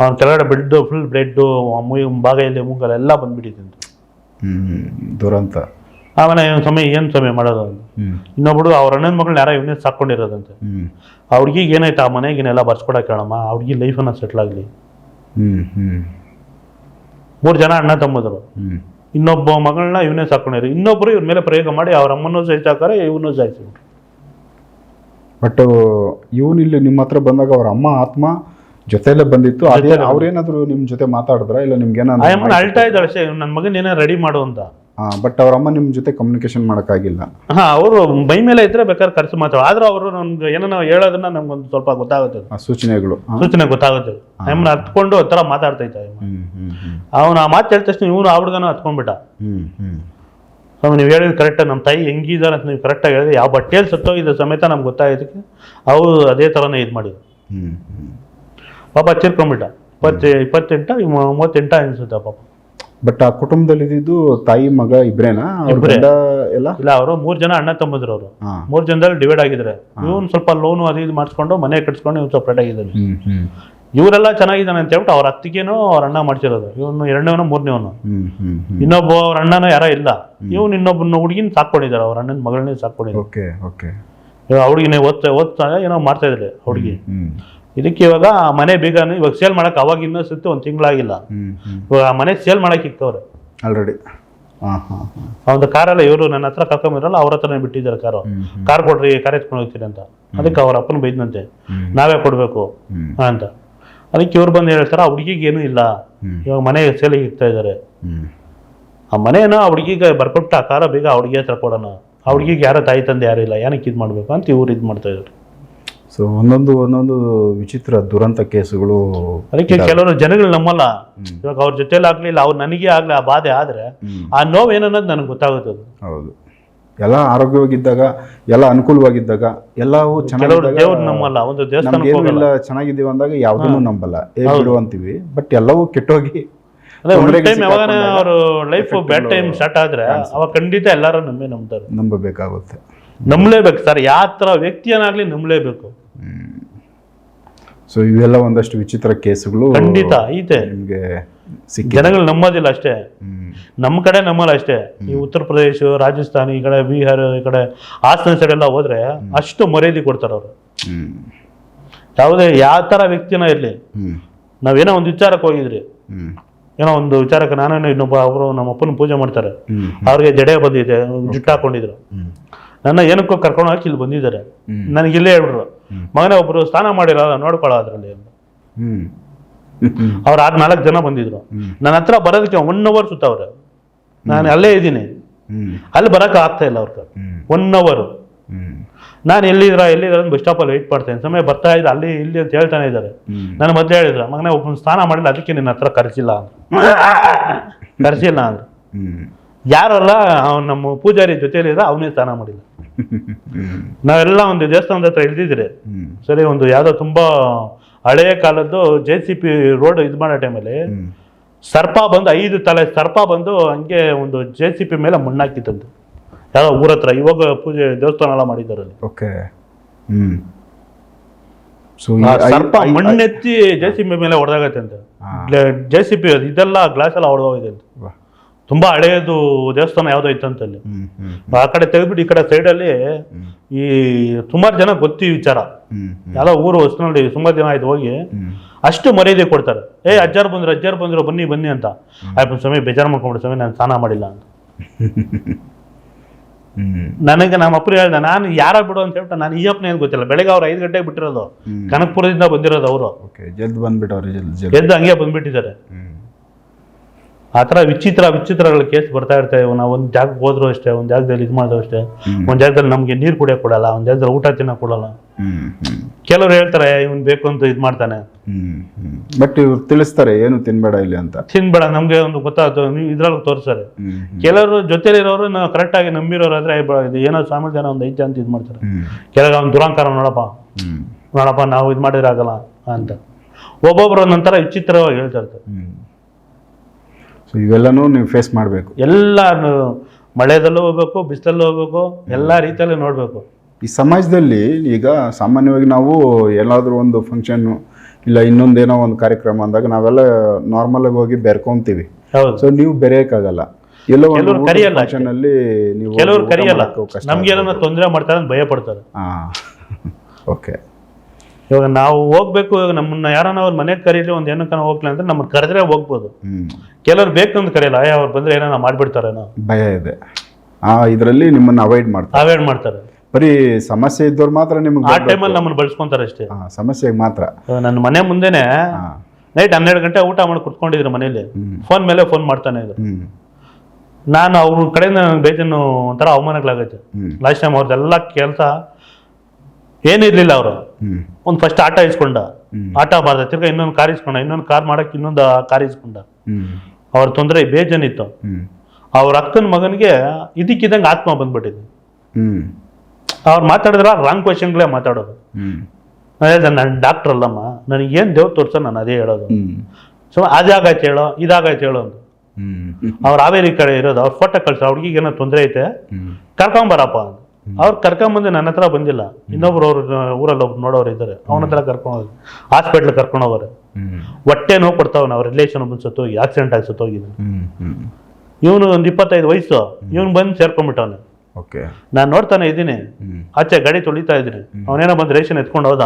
S1: ಅವ್ನ ಕೆಳಗಡೆ ಬೆಡ್ ಫುಲ್ ಬ್ರೆಡ್ಡು ಬಾಗೈಲಿ ಮೂಗಲ್ ಎಲ್ಲ ಬಂದ್ಬಿಟ್ಟಿದೆ ಅಂತ.
S2: ಹ್ಮ್ ದುರಂತ.
S1: ಆಮೇಲೆ ಸಮಯ ಏನು ಸಮಯ ಮಾಡೋದು? ಇನ್ನೊಬ್ರು ಅವ್ರ ಅಣ್ಣನ ಮಗಳನ್ನ ಯಾರೋ ಇವನೇ ಸಾಕೊಂಡಿರೋದಂತೆ. ಆ ಹುಡ್ಗಿಗೆ ಏನಾಯ್ತು? ಆ ಮನೆಗೇನೆಲ್ಲ ಬರ್ಸ್ಕೊಡಕ್ಕೆ ಹೇಳಮ್ಮ. ಅವ್ರಿಗೆ ಹುಡುಗಿ ಲೈಫನ್ನ ಸೆಟ್ಲ್ ಆಗಲಿ. ಮೂರು ಜನ ಅಣ್ಣ ತಮ್ಮದರು. ಇನ್ನೊಬ್ಬ ಮಗಳನ್ನ ಇವನೇ ಸಾಕೊಂಡಿರು ಇನ್ನೊಬ್ಬರು ಇವ್ರ ಮೇಲೆ ಪ್ರಯೋಗ ಮಾಡಿ ಅವ್ರ ಅಮ್ಮನೂ ಸಾಯ್ಸಾಕಾರೆ ಇವನು ಸಾಯಿಸಿಬಿಟ್ರು.
S2: ಬಟ್ ಇವನು ಇಲ್ಲಿ ನಿಮ್ಮ ಹತ್ರ ಬಂದಾಗ ಅವ್ರ ಅಮ್ಮ ಆತ್ಮ ಜೊತೆಲೆ ಬಂದಿತ್ತು. ಅದೇ ಅವ್ರೇನಾದ್ರು ನಿಮ್ ಜೊತೆ ಮಾತಾಡಿದ್ರ? ಇಲ್ಲ ನಿಮ್ಗೆ
S1: ಅಳ್ತಾ ಇದ್ದಾಳೆ ನನ್ನ ಮಗನ ಏನೋ ರೆಡಿ ಮಾಡು ಅಂತ.
S2: ಬಟ್ ಅವ್ರ ಅಮ್ಮ ನಿಮ್ ಜೊತೆ ಕಮ್ಯುನಿಕೇಶನ್ ಮಾಡಕ್ಕಾಗಿಲ್ಲ.
S1: ಹಾ ಅವರು ಮೈ ಮೇಲೆ ಇದ್ರೆ ಬೇಕಾದ್ರೆ ಖರ್ಚು ಮಾತಾಡ ಆದ್ರೆ ಅವರು ನಮ್ಗೆ ಏನನ್ನ ಹೇಳೋದನ್ನ ನಮ್ಗೊಂದು ಸ್ವಲ್ಪ ಗೊತ್ತಾಗುತ್ತೆ.
S2: ಆ ಸೂಚನೆಗಳು.
S1: ಸೂಚನೆ ಗೊತ್ತಾಗುತ್ತೆ. ಅಮ್ಮನ ಹತ್ಕೊಂಡು ಒಂಥರ ಮಾತಾಡ್ತಾ ಮಾತಾಡ್ತೈತೆ ಅವನು ಆ ಮಾತು ಹೇಳಿದ ತಕ್ಷಣ ಇವನು ಆ ಹುಡುಗನ ಹತ್ಕೊಂಡ್ಬಿಟ್ಟ.
S2: ಹ್ಮ್ ಹ್ಮ್.
S1: ಸ್ವಾಮಿ ನೀವು ಹೇಳಿದ್ರು ಕರೆಕ್ಟ್ ನಮ್ಮ ತಾಯಿ ಹೆಂಗಿದ್ದಾರೆ ಅಂತ ನೀವು ಕರೆಕ್ಟಾಗಿ ಹೇಳಿದ್ರೆ ಯಾವ ಬಟ್ಟೆಯಲ್ಲಿ ಸತ್ತೋಗಿದ್ದ ಸಮೇತ ನಮ್ಗೆ ಗೊತ್ತಾಗಿದ್ದಕ್ಕೆ ಅವರು ಅದೇ ಥರನೇ ಇದು ಮಾಡಿದ್ರು.
S2: ಹ್ಮ್ ಹ್ಮ್.
S1: ಪಾಪ ಚಿರ್ಕೊಂಬಿಟ್ಟ ಇಪ್ಪತ್ತೆ ಇಪ್ಪತ್ತೆಂಟ ಮೂವತ್ತೆಂಟ ಅನ್ಸುತ್ತೆ ಪಾಪ.
S2: ಬಟ್ ಆ ಕುಟುಂಬದಲ್ಲಿ ಇದ್ದಿದ್ದು ತಾಯಿ ಮಗ ಇಬ್ರೇನಾ? ಅವ್ರ
S1: ಇಬ್ರೇ.
S2: ಗಂಡ ಎಲ್ಲ?
S1: ಇಲ್ಲ ಅವರು ಮೂರ್ ಜನ ಅಣ್ಣ ತಮ್ಮದ್ರು ಅವರು.
S2: ಮೂರ್
S1: ಮೂರು ಜನದಲ್ಲಿ ಡಿವೈಡ್ ಆಗಿದ್ದಾರೆ. ಇವನು ಸ್ವಲ್ಪ ಲೋನು ಅದು ಇದು ಮಾಡಿಸ್ಕೊಂಡು ಮನೆ ಕಟ್ಸ್ಕೊಂಡು ಇವ್ನು ಸಪ್ರೇಟ್ ಆಗಿದ್ದಾನೆ.
S2: ಹ್ಮ್ ಹ್ಮ್.
S1: ಇವರೆಲ್ಲ ಚೆನ್ನಾಗಿದ್ದಾನೆ ಅಂತ ಹೇಳ್ಬಿಟ್ಟು ಅವ್ರ ಅತ್ತಿಗೇನು ಅವ್ರ ಅಣ್ಣ ಮಾಡ್ಸಿರೋದು. ಇವನು ಎರಡನೇವನು ಮೂರನೇವನು.
S2: ಹ್ಮ್ ಹ್ಮ್ ಹ್ಮ್.
S1: ಇನ್ನೊಬ್ಬ ಅವ್ರ ಅಣ್ಣನೂ ಯಾರ ಇಲ್ಲ. ಇವನು ಇನ್ನೊಬ್ಬನ ಹುಡುಗಿನ ಸಾಕೊಂಡಿದ್ದಾರೆ ಅವ್ರ ಅಣ್ಣನ ಮಗಳನ್ನೇ ಸಾಕೊಂಡಿದ್ದಾರೆ
S2: ಓಕೆ ಓಕೆ.
S1: ಹುಡುಗಿನೇ ಓದ್ತಾ ಓದ್ತಾ ಏನೋ ಮಾಡ್ತಾ ಇದ್ರೆ ಹುಡುಗಿ.
S2: ಹ್ಮ್.
S1: ಇದಕ್ಕೆ ಇವಾಗ ಆ ಮನೆ ಬೇಗ ಇವಾಗ ಸೇಲ್ ಮಾಡಕ್ ಅವಾಗ ಇನ್ನೂ ಸುತ್ತು ಒಂದು ತಿಂಗಳಾಗಿಲ್ಲ. ಇವಾಗ ಆ ಮನೆ ಸೇಲ್ ಮಾಡಕ್ ಇಕ್ಕವ್ರೆ.
S2: ಆಲ್ರೆಡಿ
S1: ಒಂದು ಕಾರೆಲ್ಲ ಇವರು ನನ್ನ ಹತ್ರ ಕರ್ಕೊಂಬಿರಲ್ಲ ಅವ್ರ ಹತ್ರನೇ ಬಿಟ್ಟಿದ್ದಾರೆ ಕಾರು ಕಾರ್ ಕೊಡ್ರಿ ಕಾರ್ ಎತ್ಕೊಂಡು ಹೋಗ್ತೀರಿ ಅಂತ. ಅದಕ್ಕೆ ಅವ್ರ ಅಪ್ಪನ
S2: ಬೈದಂತೆ.
S1: ನಾವೇ ಕೊಡ್ಬೇಕು ಅಂತ. ಅದಕ್ಕೆ ಇವ್ರು ಬಂದು ಹೇಳ್ತಾರೆ ಆ ಹುಡುಗಿಗೆ ಏನೂ ಇಲ್ಲ. ಇವಾಗ ಮನೆ ಸೇಲಿಗೆ ಇಕ್ತಾ ಇದ್ದಾರೆ. ಆ ಮನೇನೋ ಆ ಹುಡುಗಿಗೆ ಬರ್ಕೊಟ್ಟು ಆ ಕಾರ ಬೇಗ ಆ ಹುಡುಗಿ ಹತ್ರ ಕೊಡೋಣ. ಆ ಹುಡುಗಿಗೆ ಯಾರೋ ತಾಯಿ ತಂದೆ ಯಾರು ಇಲ್ಲ ಏನಕ್ಕೆ ಇದು ಮಾಡ್ಬೇಕು ಅಂತ ಇವ್ರು ಇದು ಮಾಡ್ತಾ ಇದ್ದಾರೆ.
S2: ಸೊ ಒಂದೊಂದು ಒಂದೊಂದು ವಿಚಿತ್ರ ದುರಂತ ಕೇಸುಗಳು
S1: ಅದಕ್ಕೆ ಕೆಲವರು ಜನಗಳು ನಮ್ಮಲ್ಲ. ಇವಾಗ ಅವ್ರ ಜೊತೆಲಿ ಆಗ್ಲಿಲ್ಲ ಅವ್ರು ನನಗೆ ಆಗ್ಲಿ ಆ ಬಾಧೆ ಆದ್ರೆ ಆ ನೋವು ಏನನ್ನೋದು ನನಗೆ ಗೊತ್ತಾಗುತ್ತೆ
S2: ಹೌದು. ಎಲ್ಲ ಆರೋಗ್ಯವಾಗಿದ್ದಾಗ ಎಲ್ಲ ಅನುಕೂಲವಾಗಿದ್ದಾಗ ಎಲ್ಲವೂ ಚೆನ್ನಾಗಿ ಚೆನ್ನಾಗಿದ್ದೀವಿ ಅಂದಾಗ ಯಾವುದನ್ನು ನಂಬಲ್ಲ. ಏ ಬಿಡು ಅಂತೀವಿ. ಬಟ್ ಎಲ್ಲವೂ ಕೆಟ್ಟೋಗಿ
S1: ಅವರು ಲೈಫ್ ಬ್ಯಾಡ್ ಟೈಮ್ ಸ್ಟಾರ್ಟ್ ಆದ್ರೆ ಅವಾಗ ಖಂಡಿತ ಎಲ್ಲರೂ ನಂಬಿ ನಂಬುತ್ತಾರೆ
S2: ನಂಬಬೇಕಾಗುತ್ತೆ.
S1: ನಂಬಲೇಬೇಕು ಸರ್ ಯಾವ ಥರ ವ್ಯಕ್ತಿಯನ್ನಾಗ್ಲಿ ನಂಬಲೇಬೇಕು.
S2: ಸೊ ಇವೆಲ್ಲ ಒಂದಷ್ಟು ವಿಚಿತ್ರ ಕೇಸುಗಳು
S1: ಖಂಡಿತ ಐತೆ.
S2: ನಿಮಗೆ
S1: ಜನಗಳು ನಂಬೋದಿಲ್ಲ ಅಷ್ಟೇ. ನಮ್ಮ ಕಡೆ ನಮ್ಮಲ್ಲ ಅಷ್ಟೇ. ಈ ಉತ್ತರ ಪ್ರದೇಶ ರಾಜಸ್ಥಾನ ಈ ಕಡೆ ಬಿಹಾರ ಈ ಕಡೆ ಹಾಸನ ಸೈಡ್ ಎಲ್ಲ ಹೋದ್ರೆ ಅಷ್ಟು ಮರ್ಯಾದೆ ಕೊಡ್ತಾರೆ ಅವರು. ಯಾವುದೇ ಯಾವ ಥರ ವ್ಯಕ್ತಿನ ಇರಲಿ. ನಾವೇನೋ ಒಂದು ವಿಚಾರಕ್ಕೆ ಹೋಗಿದ್ರಿ. ಏನೋ ಒಂದು ವಿಚಾರಕ್ಕೆ ನಾನೇನೋ ಇನ್ನೊಬ್ಬ ಅವರು ನಮ್ಮ ಅಪ್ಪನ ಪೂಜೆ ಮಾಡ್ತಾರೆ. ಅವ್ರಿಗೆ ಜಡೆ ಬಂದಿದೆ ಜುಟ್ಟು ಹಾಕೊಂಡಿದ್ರು. ನನ್ನ ಏನಕ್ಕೋ ಕರ್ಕೊಂಡು ಹಾಕಿ ಇಲ್ಲಿ ಬಂದಿದ್ದಾರೆ. ನನಗೆ ಇಲ್ಲೇ ಹೇಳ್ಬಿಟ್ರು. ಮಗನೇ ಒಬ್ಬರು ಸ್ನಾನ ಮಾಡಿರಲ್ಲ ನೋಡ್ಕೊಳ್ಳೋ ಅದರಲ್ಲಿ ಅವ್ರು ಆರ್ ನಾಲ್ಕು ಜನ ಬಂದಿದ್ರು. ನನ್ನ ಹತ್ರ ಬರೋದಕ್ಕೆ ಒನ್ ಅವರ್ ಸುತ್ತವ್ರೆ. ನಾನು ಅಲ್ಲೇ ಇದ್ದೀನಿ. ಅಲ್ಲಿ ಬರೋಕೆ ಆಗ್ತಾ ಇಲ್ಲ
S2: ಅವ್ರಿಗೆ.
S1: ಒನ್ ಅವರ್ ನಾನು ಎಲ್ಲಿದ್ರ ಎಲ್ಲಿದ್ರ ಬಸ್ ಸ್ಟಾಪಲ್ಲಿ ವೆಯ್ಟ್ ಮಾಡ್ತೇನೆ ಸಮಯ ಬರ್ತಾ ಇದ್ದ ಅಲ್ಲಿ ಇಲ್ಲಿ ಅಂತ ಹೇಳ್ತಾನೆ ಇದ್ದಾರೆ. ನಾನು ಮೊದಲೇ ಹೇಳಿದ್ರ ಮಗನೇ ಒಬ್ಬನ ಸ್ನಾನ ಮಾಡಿಲ್ಲ ಅದಕ್ಕೆ ನಿನ್ನ ಹತ್ರ ಕರೆಸಿಲ್ಲ ಅಂತ ಕರೆಸಿಲ್ಲ ಅಂದ್ರೆ. ಯಾರಲ್ಲ ಅವ್ನು ನಮ್ಮ ಪೂಜಾರಿ ಜೊತೆಲಿದ್ರೆ ಅವನೇ ಸ್ನಾನ ಮಾಡಿಲ್ಲ. ನಾವೆಲ್ಲ ಒಂದು ದೇವಸ್ಥಾನದ ಹತ್ರ ಇಳಿದಿದ್ರೆ ಸರಿ ಒಂದು ಯಾವುದೋ ತುಂಬಾ ಹಳೆಯ ಕಾಲದ್ದು ಜೆ ಸಿ ಪಿ ರೋಡ್ ಇದು ಮಾಡೋ ಟೈಮಲ್ಲಿ ಸರ್ಪ ಬಂದು ಐದು ತಲೆ ಸರ್ಪ ಬಂದು ಹಂಗೆ ಒಂದು ಜೆ ಸಿ ಪಿ ಮೇಲೆ ಮಣ್ಣಾಕಿತ್ತಂತೆ ಯಾವ ಊರ ಹತ್ರ ಇವಾಗ ಪೂಜೆ ದೇವಸ್ಥಾನ ಎಲ್ಲ ಮಾಡಿದ್ದಾರೆ ಅಲ್ಲಿ
S2: ಓಕೆ. ಹ್ಮ್.
S1: ಸರ್ಪ ಮಣ್ಣೆತ್ತಿ ಜೆ ಸಿ ಪಿ ಮೇಲೆ ಹೊಡೆದಾಗತ್ತೆ ಅಂತ ಜೆ ಸಿ ಪಿ ಇದೆಲ್ಲ ಗ್ಲಾಸ್ ಎಲ್ಲ ಹೊಡೆದೋಗಿದೆ ಅಂತ. ತುಂಬಾ ಹಳೆಯದು ದೇವಸ್ಥಾನ ಯಾವ್ದೋ ಇತ್ತಂತ ಅಲ್ಲಿ
S2: ಹ್ಮ್ ಹ್ಮ್.
S1: ಆ ಕಡೆ ತೆಗೆದ್ಬಿಟ್ಟು ಈ ಕಡೆ ಸೈಡಲ್ಲಿ ಈ ಸುಮಾರು ಜನ ಗೊತ್ತಿ ವಿಚಾರ. ಯಾವ್ದೋ ಊರು ಹೊಸನಳ್ಳಿ ಸುಮಾರು ದಿನ ಆಯ್ತು ಹೋಗಿ. ಅಷ್ಟು ಮರ್ಯಾದೆ ಕೊಡ್ತಾರೆ. ಏ ಅಜ್ಜಾರ್ ಬಂದ್ರು ಅಜ್ಜಾರ್ ಬಂದ್ರು ಬನ್ನಿ ಬನ್ನಿ ಅಂತ. ಆಯ್ತು ಸ್ವಾಮಿ ಬೇಜಾರು ಮಾಡ್ಕೊಂಡ್ಬಿಡಿ ಸ್ವಾಮಿ ನಾನು ಸ್ನಾನ ಮಾಡಿಲ್ಲ ಅಂತ. ನನಗೆ ನಮ್ಮ ಅಪ್ಪರು ಹೇಳ್ದೆ ನಾನು ಯಾರ ಬಿಡು ಅಂತ ಹೇಳ್ಬಿಟ್ಟು ನಾನು ಈ ಅಪ್ಪನ ಏನು ಗೊತ್ತಿಲ್ಲ. ಬೆಳಗ್ಗೆ ಅವ್ರು ಐದು ಗಂಟೆಗೆ ಬಿಟ್ಟಿರೋದು. ಕನಕಪುರದಿಂದ ಬಂದಿರೋದು ಅವರು.
S2: ಜಲ್ದಿ ಬಂದ್ಬಿಟ್ಟವ್ರೆ
S1: ಎದ್ದು ಹಂಗೆ ಬಂದ್ಬಿಟ್ಟಿದ್ದಾರೆ. ಆ ಥರ ವಿಚಿತ್ರ ವಿಚಿತ್ರಗಳ ಕೇಸ್ ಬರ್ತಾ ಇರ್ತವೆ. ನಾವು ಒಂದು ಜಾಗಕ್ಕೆ ಹೋದ್ರು ಅಷ್ಟೇ ಒಂದು ಜಾಗದಲ್ಲಿ ಇದು ಮಾಡಿದ್ರು ಅಷ್ಟೇ. ಒಂದು ಜಾಗದಲ್ಲಿ ನಮಗೆ ನೀರು ಕುಡಿಯೋ ಕೊಡಲ್ಲ ಒಂದು ಜಾಗದಲ್ಲಿ ಊಟ ತಿನ್ನ ಕೊಡಲ್ಲ. ಕೆಲವ್ರು ಹೇಳ್ತಾರೆ ಇವನು ಬೇಕು ಅಂತ ಇದು ಮಾಡ್ತಾನೆ.
S2: ಬಟ್ ಇವ್ರು ತಿಳಿಸ್ತಾರೆ ಏನು ತಿನ್ಬೇಡ ಇಲ್ಲಿ ಅಂತ.
S1: ತಿನ್ಬೇಡ ನಮಗೆ ಒಂದು ಗೊತ್ತಾಯ್ತು ನೀವು ಇದ್ರಲ್ಲಿ ತೋರಿಸ್ತಾರೆ. ಕೆಲವರು ಜೊತೆಲಿರೋರು ನಾವು ಕರೆಕ್ಟಾಗಿ ನಂಬಿರೋರಾದ್ರೆ ಆದ್ರೆ ಇದು ಏನೋ ಸ್ವಾಮಿ ಜನ ಒಂದು ಐತೆ ಅಂತ ಇದು ಮಾಡ್ತಾರೆ.
S2: ಕೆಲಗ
S1: ಕೆಲವು ಅವ್ನು ದುರಾಂಕಾರ ನೋಡಪ್ಪ. ನೋಡಪ್ಪ ನಾವು ಇದು ಮಾಡಿದ್ರೆ ಆಗಲ್ಲ ಅಂತ. ಒಬ್ಬೊಬ್ರು ಒಂದೊಂಥರ ವಿಚಿತ್ರವಾಗಿ ಹೇಳ್ತಾ ಇರ್ತಾರೆ.
S2: ಇವೆಲ್ಲನೂ ನೀವು ಫೇಸ್ ಮಾಡಬೇಕು.
S1: ಎಲ್ಲ ಮಳೆದಲ್ಲೂ ಹೋಗ್ಬೇಕು ಬಿಸಿಲಲ್ಲೂ ಹೋಗ್ಬೇಕು ಎಲ್ಲ ರೀತಿಯಲ್ಲೂ ನೋಡಬೇಕು.
S2: ಈ ಸಮಾಜದಲ್ಲಿ ಈಗ ಸಾಮಾನ್ಯವಾಗಿ ನಾವು ಎಲ್ಲಾದರೂ ಒಂದು ಫಂಕ್ಷನ್ನು ಇಲ್ಲ ಇನ್ನೊಂದೇನೋ ಒಂದು ಕಾರ್ಯಕ್ರಮ ಅಂದಾಗ ನಾವೆಲ್ಲ ನಾರ್ಮಲಾಗಿ ಹೋಗಿ ಬೆರ್ಕೊಂತೀವಿ.
S1: ಹೌದು.
S2: ಸೊ ನೀವು ಬೆರೆಯಕ್ಕಾಗಲ್ಲ. ಎಲ್ಲೋ ಒಂದು
S1: ಕೆಲವ್ರು ಕರಿಯಲ್ಲ
S2: ಅಲ್ಲಿ ನೀವು
S1: ಕೆಲವ್ರು
S2: ಊಟ
S1: ಕರಿಯಲ್ಲ.
S2: ಮಾಡಕ್ಕೂ ಕಷ್ಟ
S1: ನಮ್ಗೆ ಏನೋ ತೊಂದರೆ ಮಾಡ್ತಾರೆ ಅಂತ ಭಯ ಪಡ್ತಾರೆ.
S2: ಹಾ ಓಕೆ
S1: ಇವಾಗ ನಾವು ಹೋಗ್ಬೇಕು ಇವಾಗ ನಮ್ಮನ್ನ ಯಾರನ್ನ ಅವ್ರ ಮನೆಗೆ ಕರೀಲಿ ಒಂದು ಏನಕ್ಕ ಹೋಗ್ಲಿ ಅಂದ್ರೆ ನಮ್ಮನ್ನ ಕರೆದ್ರೆ ಹೋಗ್ಬೋದು. ಕೆಲವ್ರು ಬೇಕು ಅಂತ ಕರೆಯಲ್ಲ ಅಯ್ಯ ಅವ್ರು ಬಂದ್ರೆ ಏನೋ. ಮಾಡ್ಬಿಡ್ತಾರೇನೋ
S2: ಭಯ ಇದೆ. ಆ ಇದರಲ್ಲಿ ನಿಮ್ಮನ್ನ ಅವಾಯ್ಡ್ ಮಾಡ್ತಾರೆ.
S1: ಅವಾಯ್ಡ್ ಮಾಡ್ತಾರೆ.
S2: ಬರೀ ಸಮಸ್ಯೆ ಇದ್ದವ್ರು ಮಾತ್ರ ನಿಮ್ಗೆ
S1: ಆ ಟೈಮಲ್ಲಿ ನಮ್ಮನ್ನ ಬಳಸ್ಕೊಂತಾರೆ ಅಷ್ಟೇ.
S2: ಆ, ಸಮಸ್ಯೆಗೆ ಮಾತ್ರ.
S1: ಇವಾಗ ನನ್ನ ಮನೆ ಮುಂದೆನೆ ನೈಟ್ ಹನ್ನೆರಡು ಗಂಟೆ ಊಟ ಮಾಡಿ ಕುತ್ಕೊಂಡಿದ್ರು ಮನೇಲಿ. ಫೋನ್ ಮೇಲೆ ಫೋನ್ ಮಾಡ್ತಾನೆ ಇದ್ರು.
S2: ಹ್ಮ್.
S1: ನಾನು ಅವ್ರ ಕಡೆಯಿಂದ ನನಗೆ ಬೇಜನ್ನು ಒಂಥರ ಅವಮಾನಗಳಾಗೈತೆ. ಲಾಸ್ಟ್ ಟೈಮ್ ಅವ್ರದ್ದೆಲ್ಲ ಕೆಲಸ ಏನಿರ್ಲಿಲ್ಲ ಅವರು. ಒಂದು ಫಸ್ಟ್ ಆಟ ಇಸ್ಕೊಂಡ. ಆಟ ಬಾರ್ದ ತಿರ್ಗಾ ಇನ್ನೊಂದು ಕಾರ್ ಇಸ್ಕೊಂಡ. ಇನ್ನೊಂದು ಕಾರ್ ಮಾಡಕ್ಕೆ ಇನ್ನೊಂದು ಕಾರ್ ಇಸ್ಕೊಂಡ. ಅವ್ರ ತೊಂದರೆ ಬೇಜನಿತ್ತು. ಅವ್ರ ಅಕ್ಕನ ಮಗನಿಗೆ ಇದಕ್ಕಿದಂಗೆ ಆತ್ಮ ಬಂದ್ಬಿಟ್ಟಿದೆ. ಅವ್ರು ಮಾತಾಡಿದ್ರ ರಾಂಗ್ ಕ್ವಶನ್ಗಳೇ ಮಾತಾಡೋದು. ನಾನು ಹೇಳ್ದೆ ನಾನು ಡಾಕ್ಟರ್ ಅಲ್ಲಮ್ಮ. ನನಗೆ ಏನು ದೇವ್ ತೋರ್ಸೋ ನಾನು ಅದೇ ಹೇಳೋದು. ಸೊ ಅದಾಗಾಯ್ತು ಹೇಳೋ ಇದಾಗಾಯ್ತು ಹೇಳೋ ಅಂತ ಅವ್ರು ಹಾವೇರಿ ಕಡೆ ಇರೋದು ಅವ್ರ ಫೋಟೋ ಕಳ್ಸ ಅವ್ರಿಗೆ ಏನೋ ತೊಂದರೆ ಐತೆ ಕರ್ಕೊಂಬರಪ್ಪ ಅಂತ ಅವ್ರು ಕರ್ಕೊಂಬಂದು ನನ್ನ ಹತ್ರ ಬಂದಿಲ್ಲ. ಇನ್ನೊಬ್ರು ಅವ್ರು ಊರಲ್ಲಿ ಒಬ್ರು ನೋಡೋರು ಇದ್ದಾರೆ ಅವನ ಹತ್ರ ಕರ್ಕೊಂಡು ಹೋಗಿ ಹಾಸ್ಪಿಟ್ಲ್ ಕರ್ಕೊಂಡು ಹೋಗೋರು. ಹೊಟ್ಟೆ ನೋವು ಕೊಡ್ತಾವನ ಅವ್ರ ರಿಲೇಷನ್ ಒಬ್ಬನ ಸತ್ತೋಗಿ ಆಕ್ಸಿಡೆಂಟ್ ಆಗಿ ಸತ್ತೋಗಿದ್ದಾನೆ. ಇವನು ಒಂದು ಇಪ್ಪತ್ತೈದು ವಯಸ್ಸು. ಇವನು ಬಂದು ಸೇರ್ಕೊಂಡ್ಬಿಟ್ಟವನು.
S2: ಓಕೆ.
S1: ನಾನು ನೋಡ್ತಾನೆ ಇದ್ದೀನಿ. ಆಚೆ ಗಾಡಿ ತೊಳಿತಾ ಇದ್ದೀನಿ. ಅವನೇನೋ ಬಂದು ರೇಷನ್ ಎತ್ಕೊಂಡು ಹೋದ.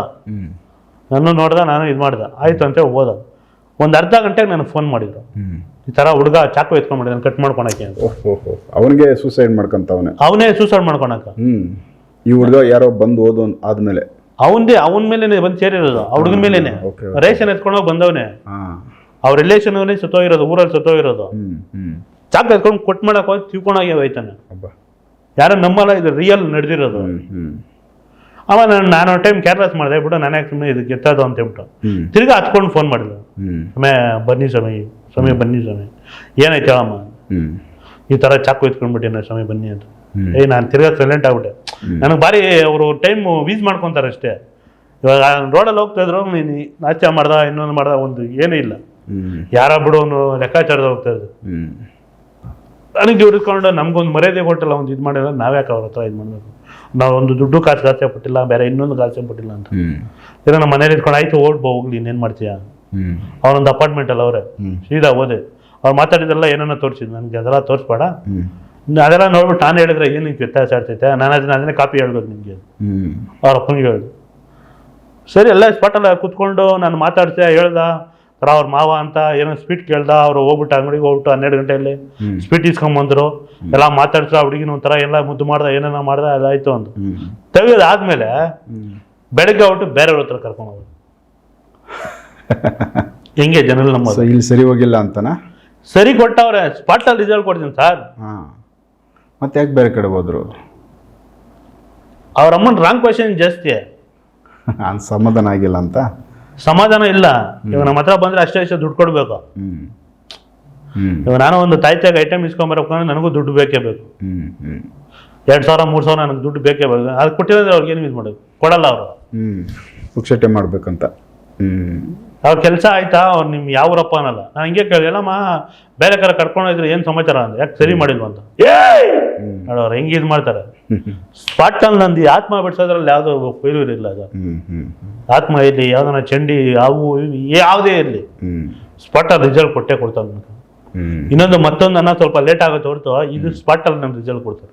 S1: ನಾನು ನೋಡ್ದ ನಾನು ಇದು ಮಾಡ್ದೆ. ಆಯ್ತು ಅಂತ ಹೋದ ಒಂದು ಅರ್ಧ ಗಂಟೆಗೆ ನನಗೆ ಫೋನ್ ಮಾಡಿದ್ರು. ಈ ಥರ ಹುಡುಗ ಚಾಕು ಎತ್ಕೊಂಡ್ಬಿಟ್ಟಿದ್ದಾನೆ ಕಟ್ ಮಾಡ್ಕೊಳಕ್ಕೆ ಅಂತ.
S2: ಓಹ್ ಅವನಿಗೆ ಸೂಸೈಡ್ ಮಾಡ್ಕೊಂತವನೆ.
S1: ಅವನೇ ಸೂಸೈಡ್ ಮಾಡ್ಕೊಳಕ.
S2: ಹ್ಮ್. ಈ ಹುಡುಗ ಯಾರೋ ಬಂದು ಓದು ಆದ್ಮೇಲೆ.
S1: ಅವನದೇ ಅವನ ಮೇಲೇನೆ ಬಂದು ಸೇರಿರೋದು ಆ ಹುಡುಗನ ಮೇಲೇನೆ. ರೇಷನ್ ಎತ್ಕೊಂಡೋಗಿ ಬಂದವನೇ.
S2: ಹಾ.
S1: ಅವ್ರ ರಿಲೇಷನ್ ಅವನೇ ಸತ್ತೋಗಿರೋದು ಊರಲ್ಲಿ ಸತ್ತೋಗಿರೋದು.
S2: ಹ್ಮ್ ಹ್ಮ್.
S1: ಚಾಕು ಎತ್ಕೊಂಡು ಕೊಟ್ ಮಾಡಕ್ ಹೋಗಿ ತಿಳ್ಕೊಂಡಾಗೆ ಹೋಯ್ತಾನೆ.
S2: ಹಬ್ಬ
S1: ಯಾರೋ ನಮ್ಮಲ್ಲ ಇದು ರಿಯಲ್ ನಡೆದಿರೋದು.
S2: ಹ್ಮ್ ಹ್ಮ್.
S1: ಅವ ನಾನು ನಾನು ಟೈಮ್ ಕೇರ್ಲೆಸ್ ಮಾಡಿದೆ ಬಿಡು ನಾನೇ ಸುಮ್ಮನೆ ಇದಕ್ಕೆ ಎತ್ತೋದು ಅಂತ ಹೇಳ್ಬಿಟ್ಟು.
S2: ಹ್ಮ್.
S1: ತಿರ್ಗಾ ಹತ್ಕೊಂಡು ಫೋನ್ ಮಾಡಿದ್ರು
S2: ಹ್ಮ್.
S1: ಸಮಯ ಬನ್ನಿ ಸಮಯ ಸಮಯ ಬನ್ನಿ ಸಮಯ ಏನಾಯ್ತು ಹೇಳಮ್ಮ ಈ ಥರ ಚಾಕು ನಾ ಸಮಯ ಬನ್ನಿ ಅಂತ. ಏ ನಾನು ತಿರ್ಗಾ ಸೈಲೆಂಟ್ ಆಗ್ಬಿಟ್ಟೆ. ನನಗೆ ಭಾರಿ ಅವರು ಟೈಮ್ ವೀಸ್ ಮಾಡ್ಕೊತಾರೆ ಅಷ್ಟೇ. ಇವಾಗ ರೋಡಲ್ಲಿ ಹೋಗ್ತಾ ಇದ್ರು ನೀನು ಆಚೆ ಮಾಡ್ದ ಇನ್ನೊಂದು ಮಾಡ್ದ ಒಂದು ಏನೂ ಇಲ್ಲ. ಯಾರ ಬಿಡೋನು ಲೆಕ್ಕಾಚಾರದ ಹೋಗ್ತಾ ಇದ್ರು. ನನಗೆ ಇವ್ರು ಇವ್ರಿಕೊಂಡು ನಮ್ಗೊಂದು ಮರ್ಯಾದೆ ಕೊಟ್ಟಿಲ್ಲ ಒಂದು ಇದು ಮಾಡಿಲ್ಲ ನಾವ್ಯಾಕೆ ಅವ್ರ ಹತ್ರ ಇದು ಮಾಡಬೇಕು? ನಾವು ಒಂದು ದುಡ್ಡು ಕಾಸು ಕಾಸೆ ಪಟ್ಟಿಲ್ಲ ಬೇರೆ ಇನ್ನೊಂದು ಕಾಸೆ ಪಟ್ಟಿಲ್ಲ ಅಂತ. ಏನೋ ನಮ್ಮ ಮನೇಲಿ ಇಟ್ಕೊಂಡು ಆಯ್ತು ಓಡ್ಬೋ ಹೋಗ್ಲಿ ಇನ್ನೇನು ಮಾಡ್ತೀಯಾ? ಅವನೊಂದು ಅಪಾರ್ಟ್ಮೆಂಟ್ ಅಲ್ಲ ಅವರೇ. ಸೀದಾ ಹೋದೆ. ಅವ್ರು ಮಾತಾಡಿದ್ರೆಲ್ಲ ಏನನ್ನ ತೋರಿಸಿದ್ ನನಗೆ ಅದೆಲ್ಲ ತೋರಿಸ್ಬೇಡ. ಅದೆಲ್ಲ ನೋಡ್ಬಿಟ್ಟು ನಾನು ಹೇಳಿದ್ರೆ ಏನು ನಿಂಗೆ ವ್ಯತ್ಯಾಸ ಆಗ್ತೈತೆ? ನಾನು ಅದನ್ನ ಅದನ್ನೇ ಕಾಪಿ ಹೇಳ್ಬೋದು ನಿಮಗೆ ಅವ್ರ ಅಪ್ಪನಿಗೆ ಹೇಳಿದ್ರು ಸರಿ ಎಲ್ಲ ಸ್ಪಾಟಲ್ಲ ಕೂತ್ಕೊಂಡು ನಾನು ಮಾತಾಡ್ತೆ ಹೇಳ್ದ. ಥರ ಅವ್ರ ಮಾವ ಅಂತ ಏನೋ ಸ್ಪೀಟ್ ಕೇಳ್ದ ಅವ್ರು ಹೋಗ್ಬಿಟ್ಟು ಅಂಗಡಿಗೆ ಹೋಗ್ಬಿಟ್ಟು ಹನ್ನೆರಡು ಗಂಟೆಯಲ್ಲಿ
S2: ಸ್ಪೀಟ್
S1: ಸ್ವೀಟ್ ಇಸ್ಕೊಂಬಂದ್ರು. ಎಲ್ಲ ಮಾತಾಡ್ಸ್ರ ಹುಡುಗಿನ ಒಂಥರ ಎಲ್ಲ ಮುದ್ದು ಮಾಡ್ದ ಏನೇನೋ ಮಾಡ್ದ ಅದಾಯ್ತು ಅಂತ
S2: ಹ್ಮ್.
S1: ಬೆಳಗ್ಗೆ ಹೊಟ್ಟು ಬೇರೆಯವ್ರ ಹತ್ರ ಕರ್ಕೊಂಡು ಹೋಗೋದು ಹೆಂಗೆ ಜನರಲ್ ನಮ್ಮ
S2: ಇಲ್ಲಿ ಸರಿ ಹೋಗಿಲ್ಲ ಅಂತನಾ?
S1: ಸರಿ ಕೊಟ್ಟವ್ರೆ ಸ್ಪಾಟಲ್ಲಿ ರಿಸಲ್ಟ್ ಕೊಡ್ತೀನಿ ಸರ್
S2: ಹಾ. ಮತ್ತೆ ಯಾಕೆ ಬೇರೆ ಕಡೆ ಹೋದ್ರು?
S1: ಅವ್ರ ಅಮ್ಮನ ರಾಂಗ್ ಕ್ವಶನ್ ಜಾಸ್ತಿ
S2: ನಾನು ಸಮಾಧಾನ ಆಗಿಲ್ಲ ಅಂತ?
S1: ಸಮಾಧಾನ ಇಲ್ಲ. ಇವಾಗ ನಮ್ಮ ಹತ್ರ ಬಂದ್ರೆ ಅಷ್ಟೇ ಅಷ್ಟೇ ದುಡ್ಡು ಕೊಡ್ಬೇಕು.
S2: ಹ್ಞೂ
S1: ಇವಾಗ ನಾನು ಒಂದು ತಾಯ್ತಾಗ ಐಟಮ್ ಇಸ್ಕೊಂಬರ್ಬೇಕಂದ್ರೆ ನನಗೂ ದುಡ್ಡು ಬೇಕೇ ಬೇಕು.
S2: ಹ್ಞೂ ಹ್ಞೂ
S1: ಎರಡು ಸಾವಿರ ಮೂರು ಸಾವಿರ ನನಗೆ ದುಡ್ಡು ಬೇಕೇ ಬೇಕು. ಅದು ಕೊಟ್ಟಿದ್ರೆ ಅವ್ರಿಗೆ ಏನು ಯೂಸ್ ಮಾಡೋದು? ಕೊಡಲ್ಲ ಅವರು.
S2: ಹ್ಞೂ ಪುಕ್ಷಟೆ ಮಾಡ್ಬೇಕಂತ. ಹ್ಮ್.
S1: ಅವ್ರ ಕೆಲಸ ಆಯ್ತಾ ಅವ್ರು ನಿಮ್ ಯಾವ ಊರಪ್ಪ ಅನ್ನಲ್ಲ ನಾನು ಹಿಂಗೆ ಕೇಳಿ ಎಲ್ಲಮ್ಮ ಬೇರೆ ಕಡೆ ಕರ್ಕೊಂಡು ಹೋಗಿದ್ರೆ ಏನು ಸಮಾಚಾರ? ಅಂದ್ರೆ ಯಾಕೆ ಸರಿ ಮಾಡಿಲ್ವ? ಅಂತ. ಏಯ್! ಹೆಂಗ ಅವ್ರು ಹೆಂಗೆ ಇದು ಮಾಡ್ತಾರೆ. ಸ್ಪಾಟ್ ಅಲ್ಲಿ ನಂದು ಈ ಆತ್ಮ ಬಿಡ್ಸೋದ್ರಲ್ಲಿ ಯಾವುದೋ ಫೇಲ್ಯೂರ್ ಇಲ್ಲ ಅದು. ಆತ್ಮ ಇರಲಿ ಯಾವ್ದನ ಚಂಡಿ ಅವು ಇವು ಯಾವುದೇ ಇರಲಿ.
S2: ಸ್ಪಾಟಲ್ಲಿ
S1: ಸ್ಪಾಟ್ ಅಲ್ಲಿ ರಿಸಲ್ಟ್ ಕೊಟ್ಟೆ ಕೊಡ್ತಾರೆ ಇನ್ನೊಂದು ಮತ್ತೊಂದು ಅನ್ನ ಸ್ವಲ್ಪ ಲೇಟ್ ಆಗುತ್ತೆ ಹೊರತು ಇದು ಸ್ಪಾಟ್ ಅಲ್ಲಿ ನಮ್ಗೆ ರಿಸಲ್ಟ್ ಕೊಡ್ತಾರೆ.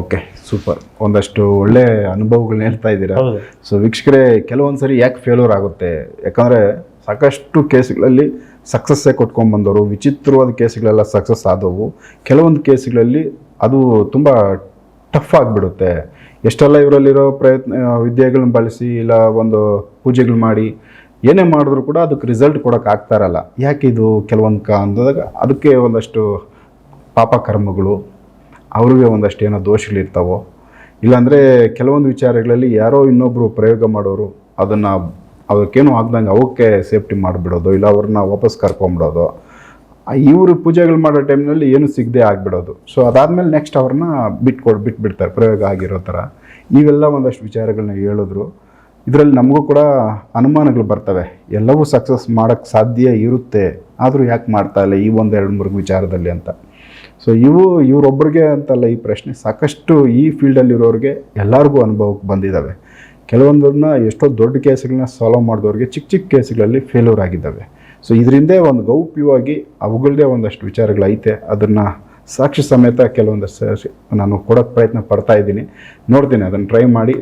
S2: Okay super. ಒಂದಷ್ಟು ಒಳ್ಳೆ ಅನುಭವಗಳನ್ನ ಹೇಳ್ತಾ ಇದ್ದೀರಾ?
S1: ಹೌದು.
S2: ಸೊ ವೀಕ್ಷಕರೇ ಕೆಲವೊಂದು ಸರಿ ಯಾಕೆ ಫೇಲ್ಯೂರ್ ಆಗುತ್ತೆ? ಯಾಕಂದರೆ ಸಾಕಷ್ಟು ಕೇಸ್ಗಳಲ್ಲಿ ಸಕ್ಸಸ್ಸೇ ಕೊಟ್ಕೊಂಡ್ಬಂದವರು ವಿಚಿತ್ರವಾದ ಕೇಸ್ಗಳೆಲ್ಲ ಸಕ್ಸಸ್ ಆದವು. ಕೆಲವೊಂದು ಕೇಸ್ಗಳಲ್ಲಿ ಅದು ತುಂಬ ಟಫ್ ಆಗಿಬಿಡುತ್ತೆ. ಎಷ್ಟೆಲ್ಲ ಇವರಲ್ಲಿರೋ ಪ್ರಯತ್ನ ವಿದ್ಯೆಗಳನ್ನ ಬಳಸಿ ಇಲ್ಲ ಒಂದು ಪೂಜೆಗಳು ಮಾಡಿ ಏನೇ ಮಾಡಿದ್ರು ಕೂಡ ಅದಕ್ಕೆ ರಿಸಲ್ಟ್ ಕೊಡೋಕೆ ಆಗ್ತಾ ಇರಲ್ಲ. ಯಾಕೆ ಇದು ಕೆಲವೊಂದು ಕ ಅಂದಾಗ ಅದಕ್ಕೆ ಒಂದಷ್ಟು ಪಾಪ ಕರ್ಮಗಳು ಅವ್ರಿಗೆ ಒಂದಷ್ಟು ಏನೋ ದೋಷಗಳಿರ್ತಾವೋ ಇಲ್ಲಾಂದರೆ ಕೆಲವೊಂದು ವಿಚಾರಗಳಲ್ಲಿ ಯಾರೋ ಇನ್ನೊಬ್ಬರು ಪ್ರಯೋಗ ಮಾಡೋರು ಅದನ್ನು ಅದಕ್ಕೇನು ಆಗ್ದಂಗೆ ಅವಕ್ಕೆ ಸೇಫ್ಟಿ ಮಾಡಿಬಿಡೋದು, ಇಲ್ಲ ಅವ್ರನ್ನ ವಾಪಸ್ ಕರ್ಕೊಂಬಿಡೋದು. ಇವರು ಪೂಜೆಗಳು ಮಾಡೋ ಟೈಮ್ನಲ್ಲಿ ಏನು ಸಿಗದೆ ಆಗಿಬಿಡೋದು. ಸೊ ಅದಾದಮೇಲೆ ನೆಕ್ಸ್ಟ್ ಅವ್ರನ್ನ ಬಿಟ್ಕೊಡ್, ಬಿಟ್ಬಿಡ್ತಾರೆ, ಪ್ರಯೋಗ ಆಗಿರೋ ಥರ. ಇವೆಲ್ಲ ಒಂದಷ್ಟು ವಿಚಾರಗಳನ್ನ ಹೇಳಿದ್ರು. ಇದರಲ್ಲಿ ನಮಗೂ ಕೂಡ ಅನುಮಾನಗಳು ಬರ್ತವೆ. ಎಲ್ಲವೂ ಸಕ್ಸಸ್ ಮಾಡೋಕ್ಕೆ ಸಾಧ್ಯ ಇರುತ್ತೆ. ಆದರೂ ಯಾಕೆ ಮಾಡ್ತಾ ಇಲ್ಲ ಈ ಒಂದು ಎರಡು ಮೂರು ವಿಚಾರದಲ್ಲಿ ಅಂತ. ಸೊ ಇವು ಇವರೊಬ್ಬರಿಗೆ ಅಂತಲ್ಲ ಈ ಪ್ರಶ್ನೆ ಸಾಕಷ್ಟು ಈ ಫೀಲ್ಡಲ್ಲಿರೋರಿಗೆ ಎಲ್ಲರಿಗೂ ಅನುಭವಕ್ಕೆ ಬಂದಿದ್ದಾವೆ ಕೆಲವೊಂದನ್ನ ಎಷ್ಟೋ ದೊಡ್ಡ ಕೇಸ್ಗಳನ್ನ ಸಾಲ್ವ್ ಮಾಡಿದವ್ರಿಗೆ ಚಿಕ್ಕ ಚಿಕ್ಕ ಕೇಸ್ಗಳಲ್ಲಿ ಫೇಲ್ಯೂರ್ ಆಗಿದ್ದಾವೆ. ಸೊ ಇದರಿಂದೇ ಒಂದು ಗೌಪ್ಯವಾಗಿ ಅವುಗಳದೇ ಒಂದಷ್ಟು ವಿಚಾರಗಳೈತೆ. ಅದನ್ನು ಸಾಕ್ಷಿ ಸಮೇತ ಕೆಲವೊಂದಷ್ಟು ನಾನು ಕೊಡೋಕ್ಕೆ ಪ್ರಯತ್ನ ಪಡ್ತಾ ಇದ್ದೀನಿ. ನೋಡ್ತೀನಿ, ಅದನ್ನು ಟ್ರೈ ಮಾಡಿ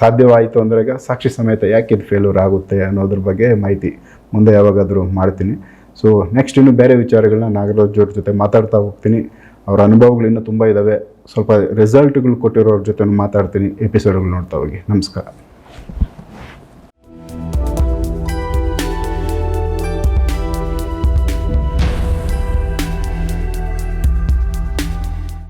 S2: ಸಾಧ್ಯವಾಯಿತು ಅಂದರೆ ಈಗ ಸಾಕ್ಷಿ ಸಮೇತ ಯಾಕೆ ಇದು ಫೇಲ್ಯೂರ್ ಆಗುತ್ತೆ ಅನ್ನೋದ್ರ ಬಗ್ಗೆ ಮಾಹಿತಿ ಮುಂದೆ ಯಾವಾಗಾದರೂ ಮಾಡ್ತೀನಿ. ಸೊ ನೆಕ್ಸ್ಟ್ ಇನ್ನು ಬೇರೆ ವಿಚಾರಗಳನ್ನ ನಾಗರಾಜ್ ಅವ್ರ ಜೊತೆ ಮಾತಾಡ್ತಾ ಹೋಗ್ತೀನಿ. ಅವರ ಅನುಭವಗಳು ಇನ್ನೂ ತುಂಬ ಇದ್ದಾವೆ ಸ್ವಲ್ಪ ರಿಸಲ್ಟ್ಗಳು ಕೊಟ್ಟಿರೋರ ಜೊತೆ ಮಾತಾಡ್ತೀನಿ ಎಪಿಸೋಡ್ಗಳು ನೋಡ್ತಾ ಹೋಗಿ. ನಮಸ್ಕಾರ.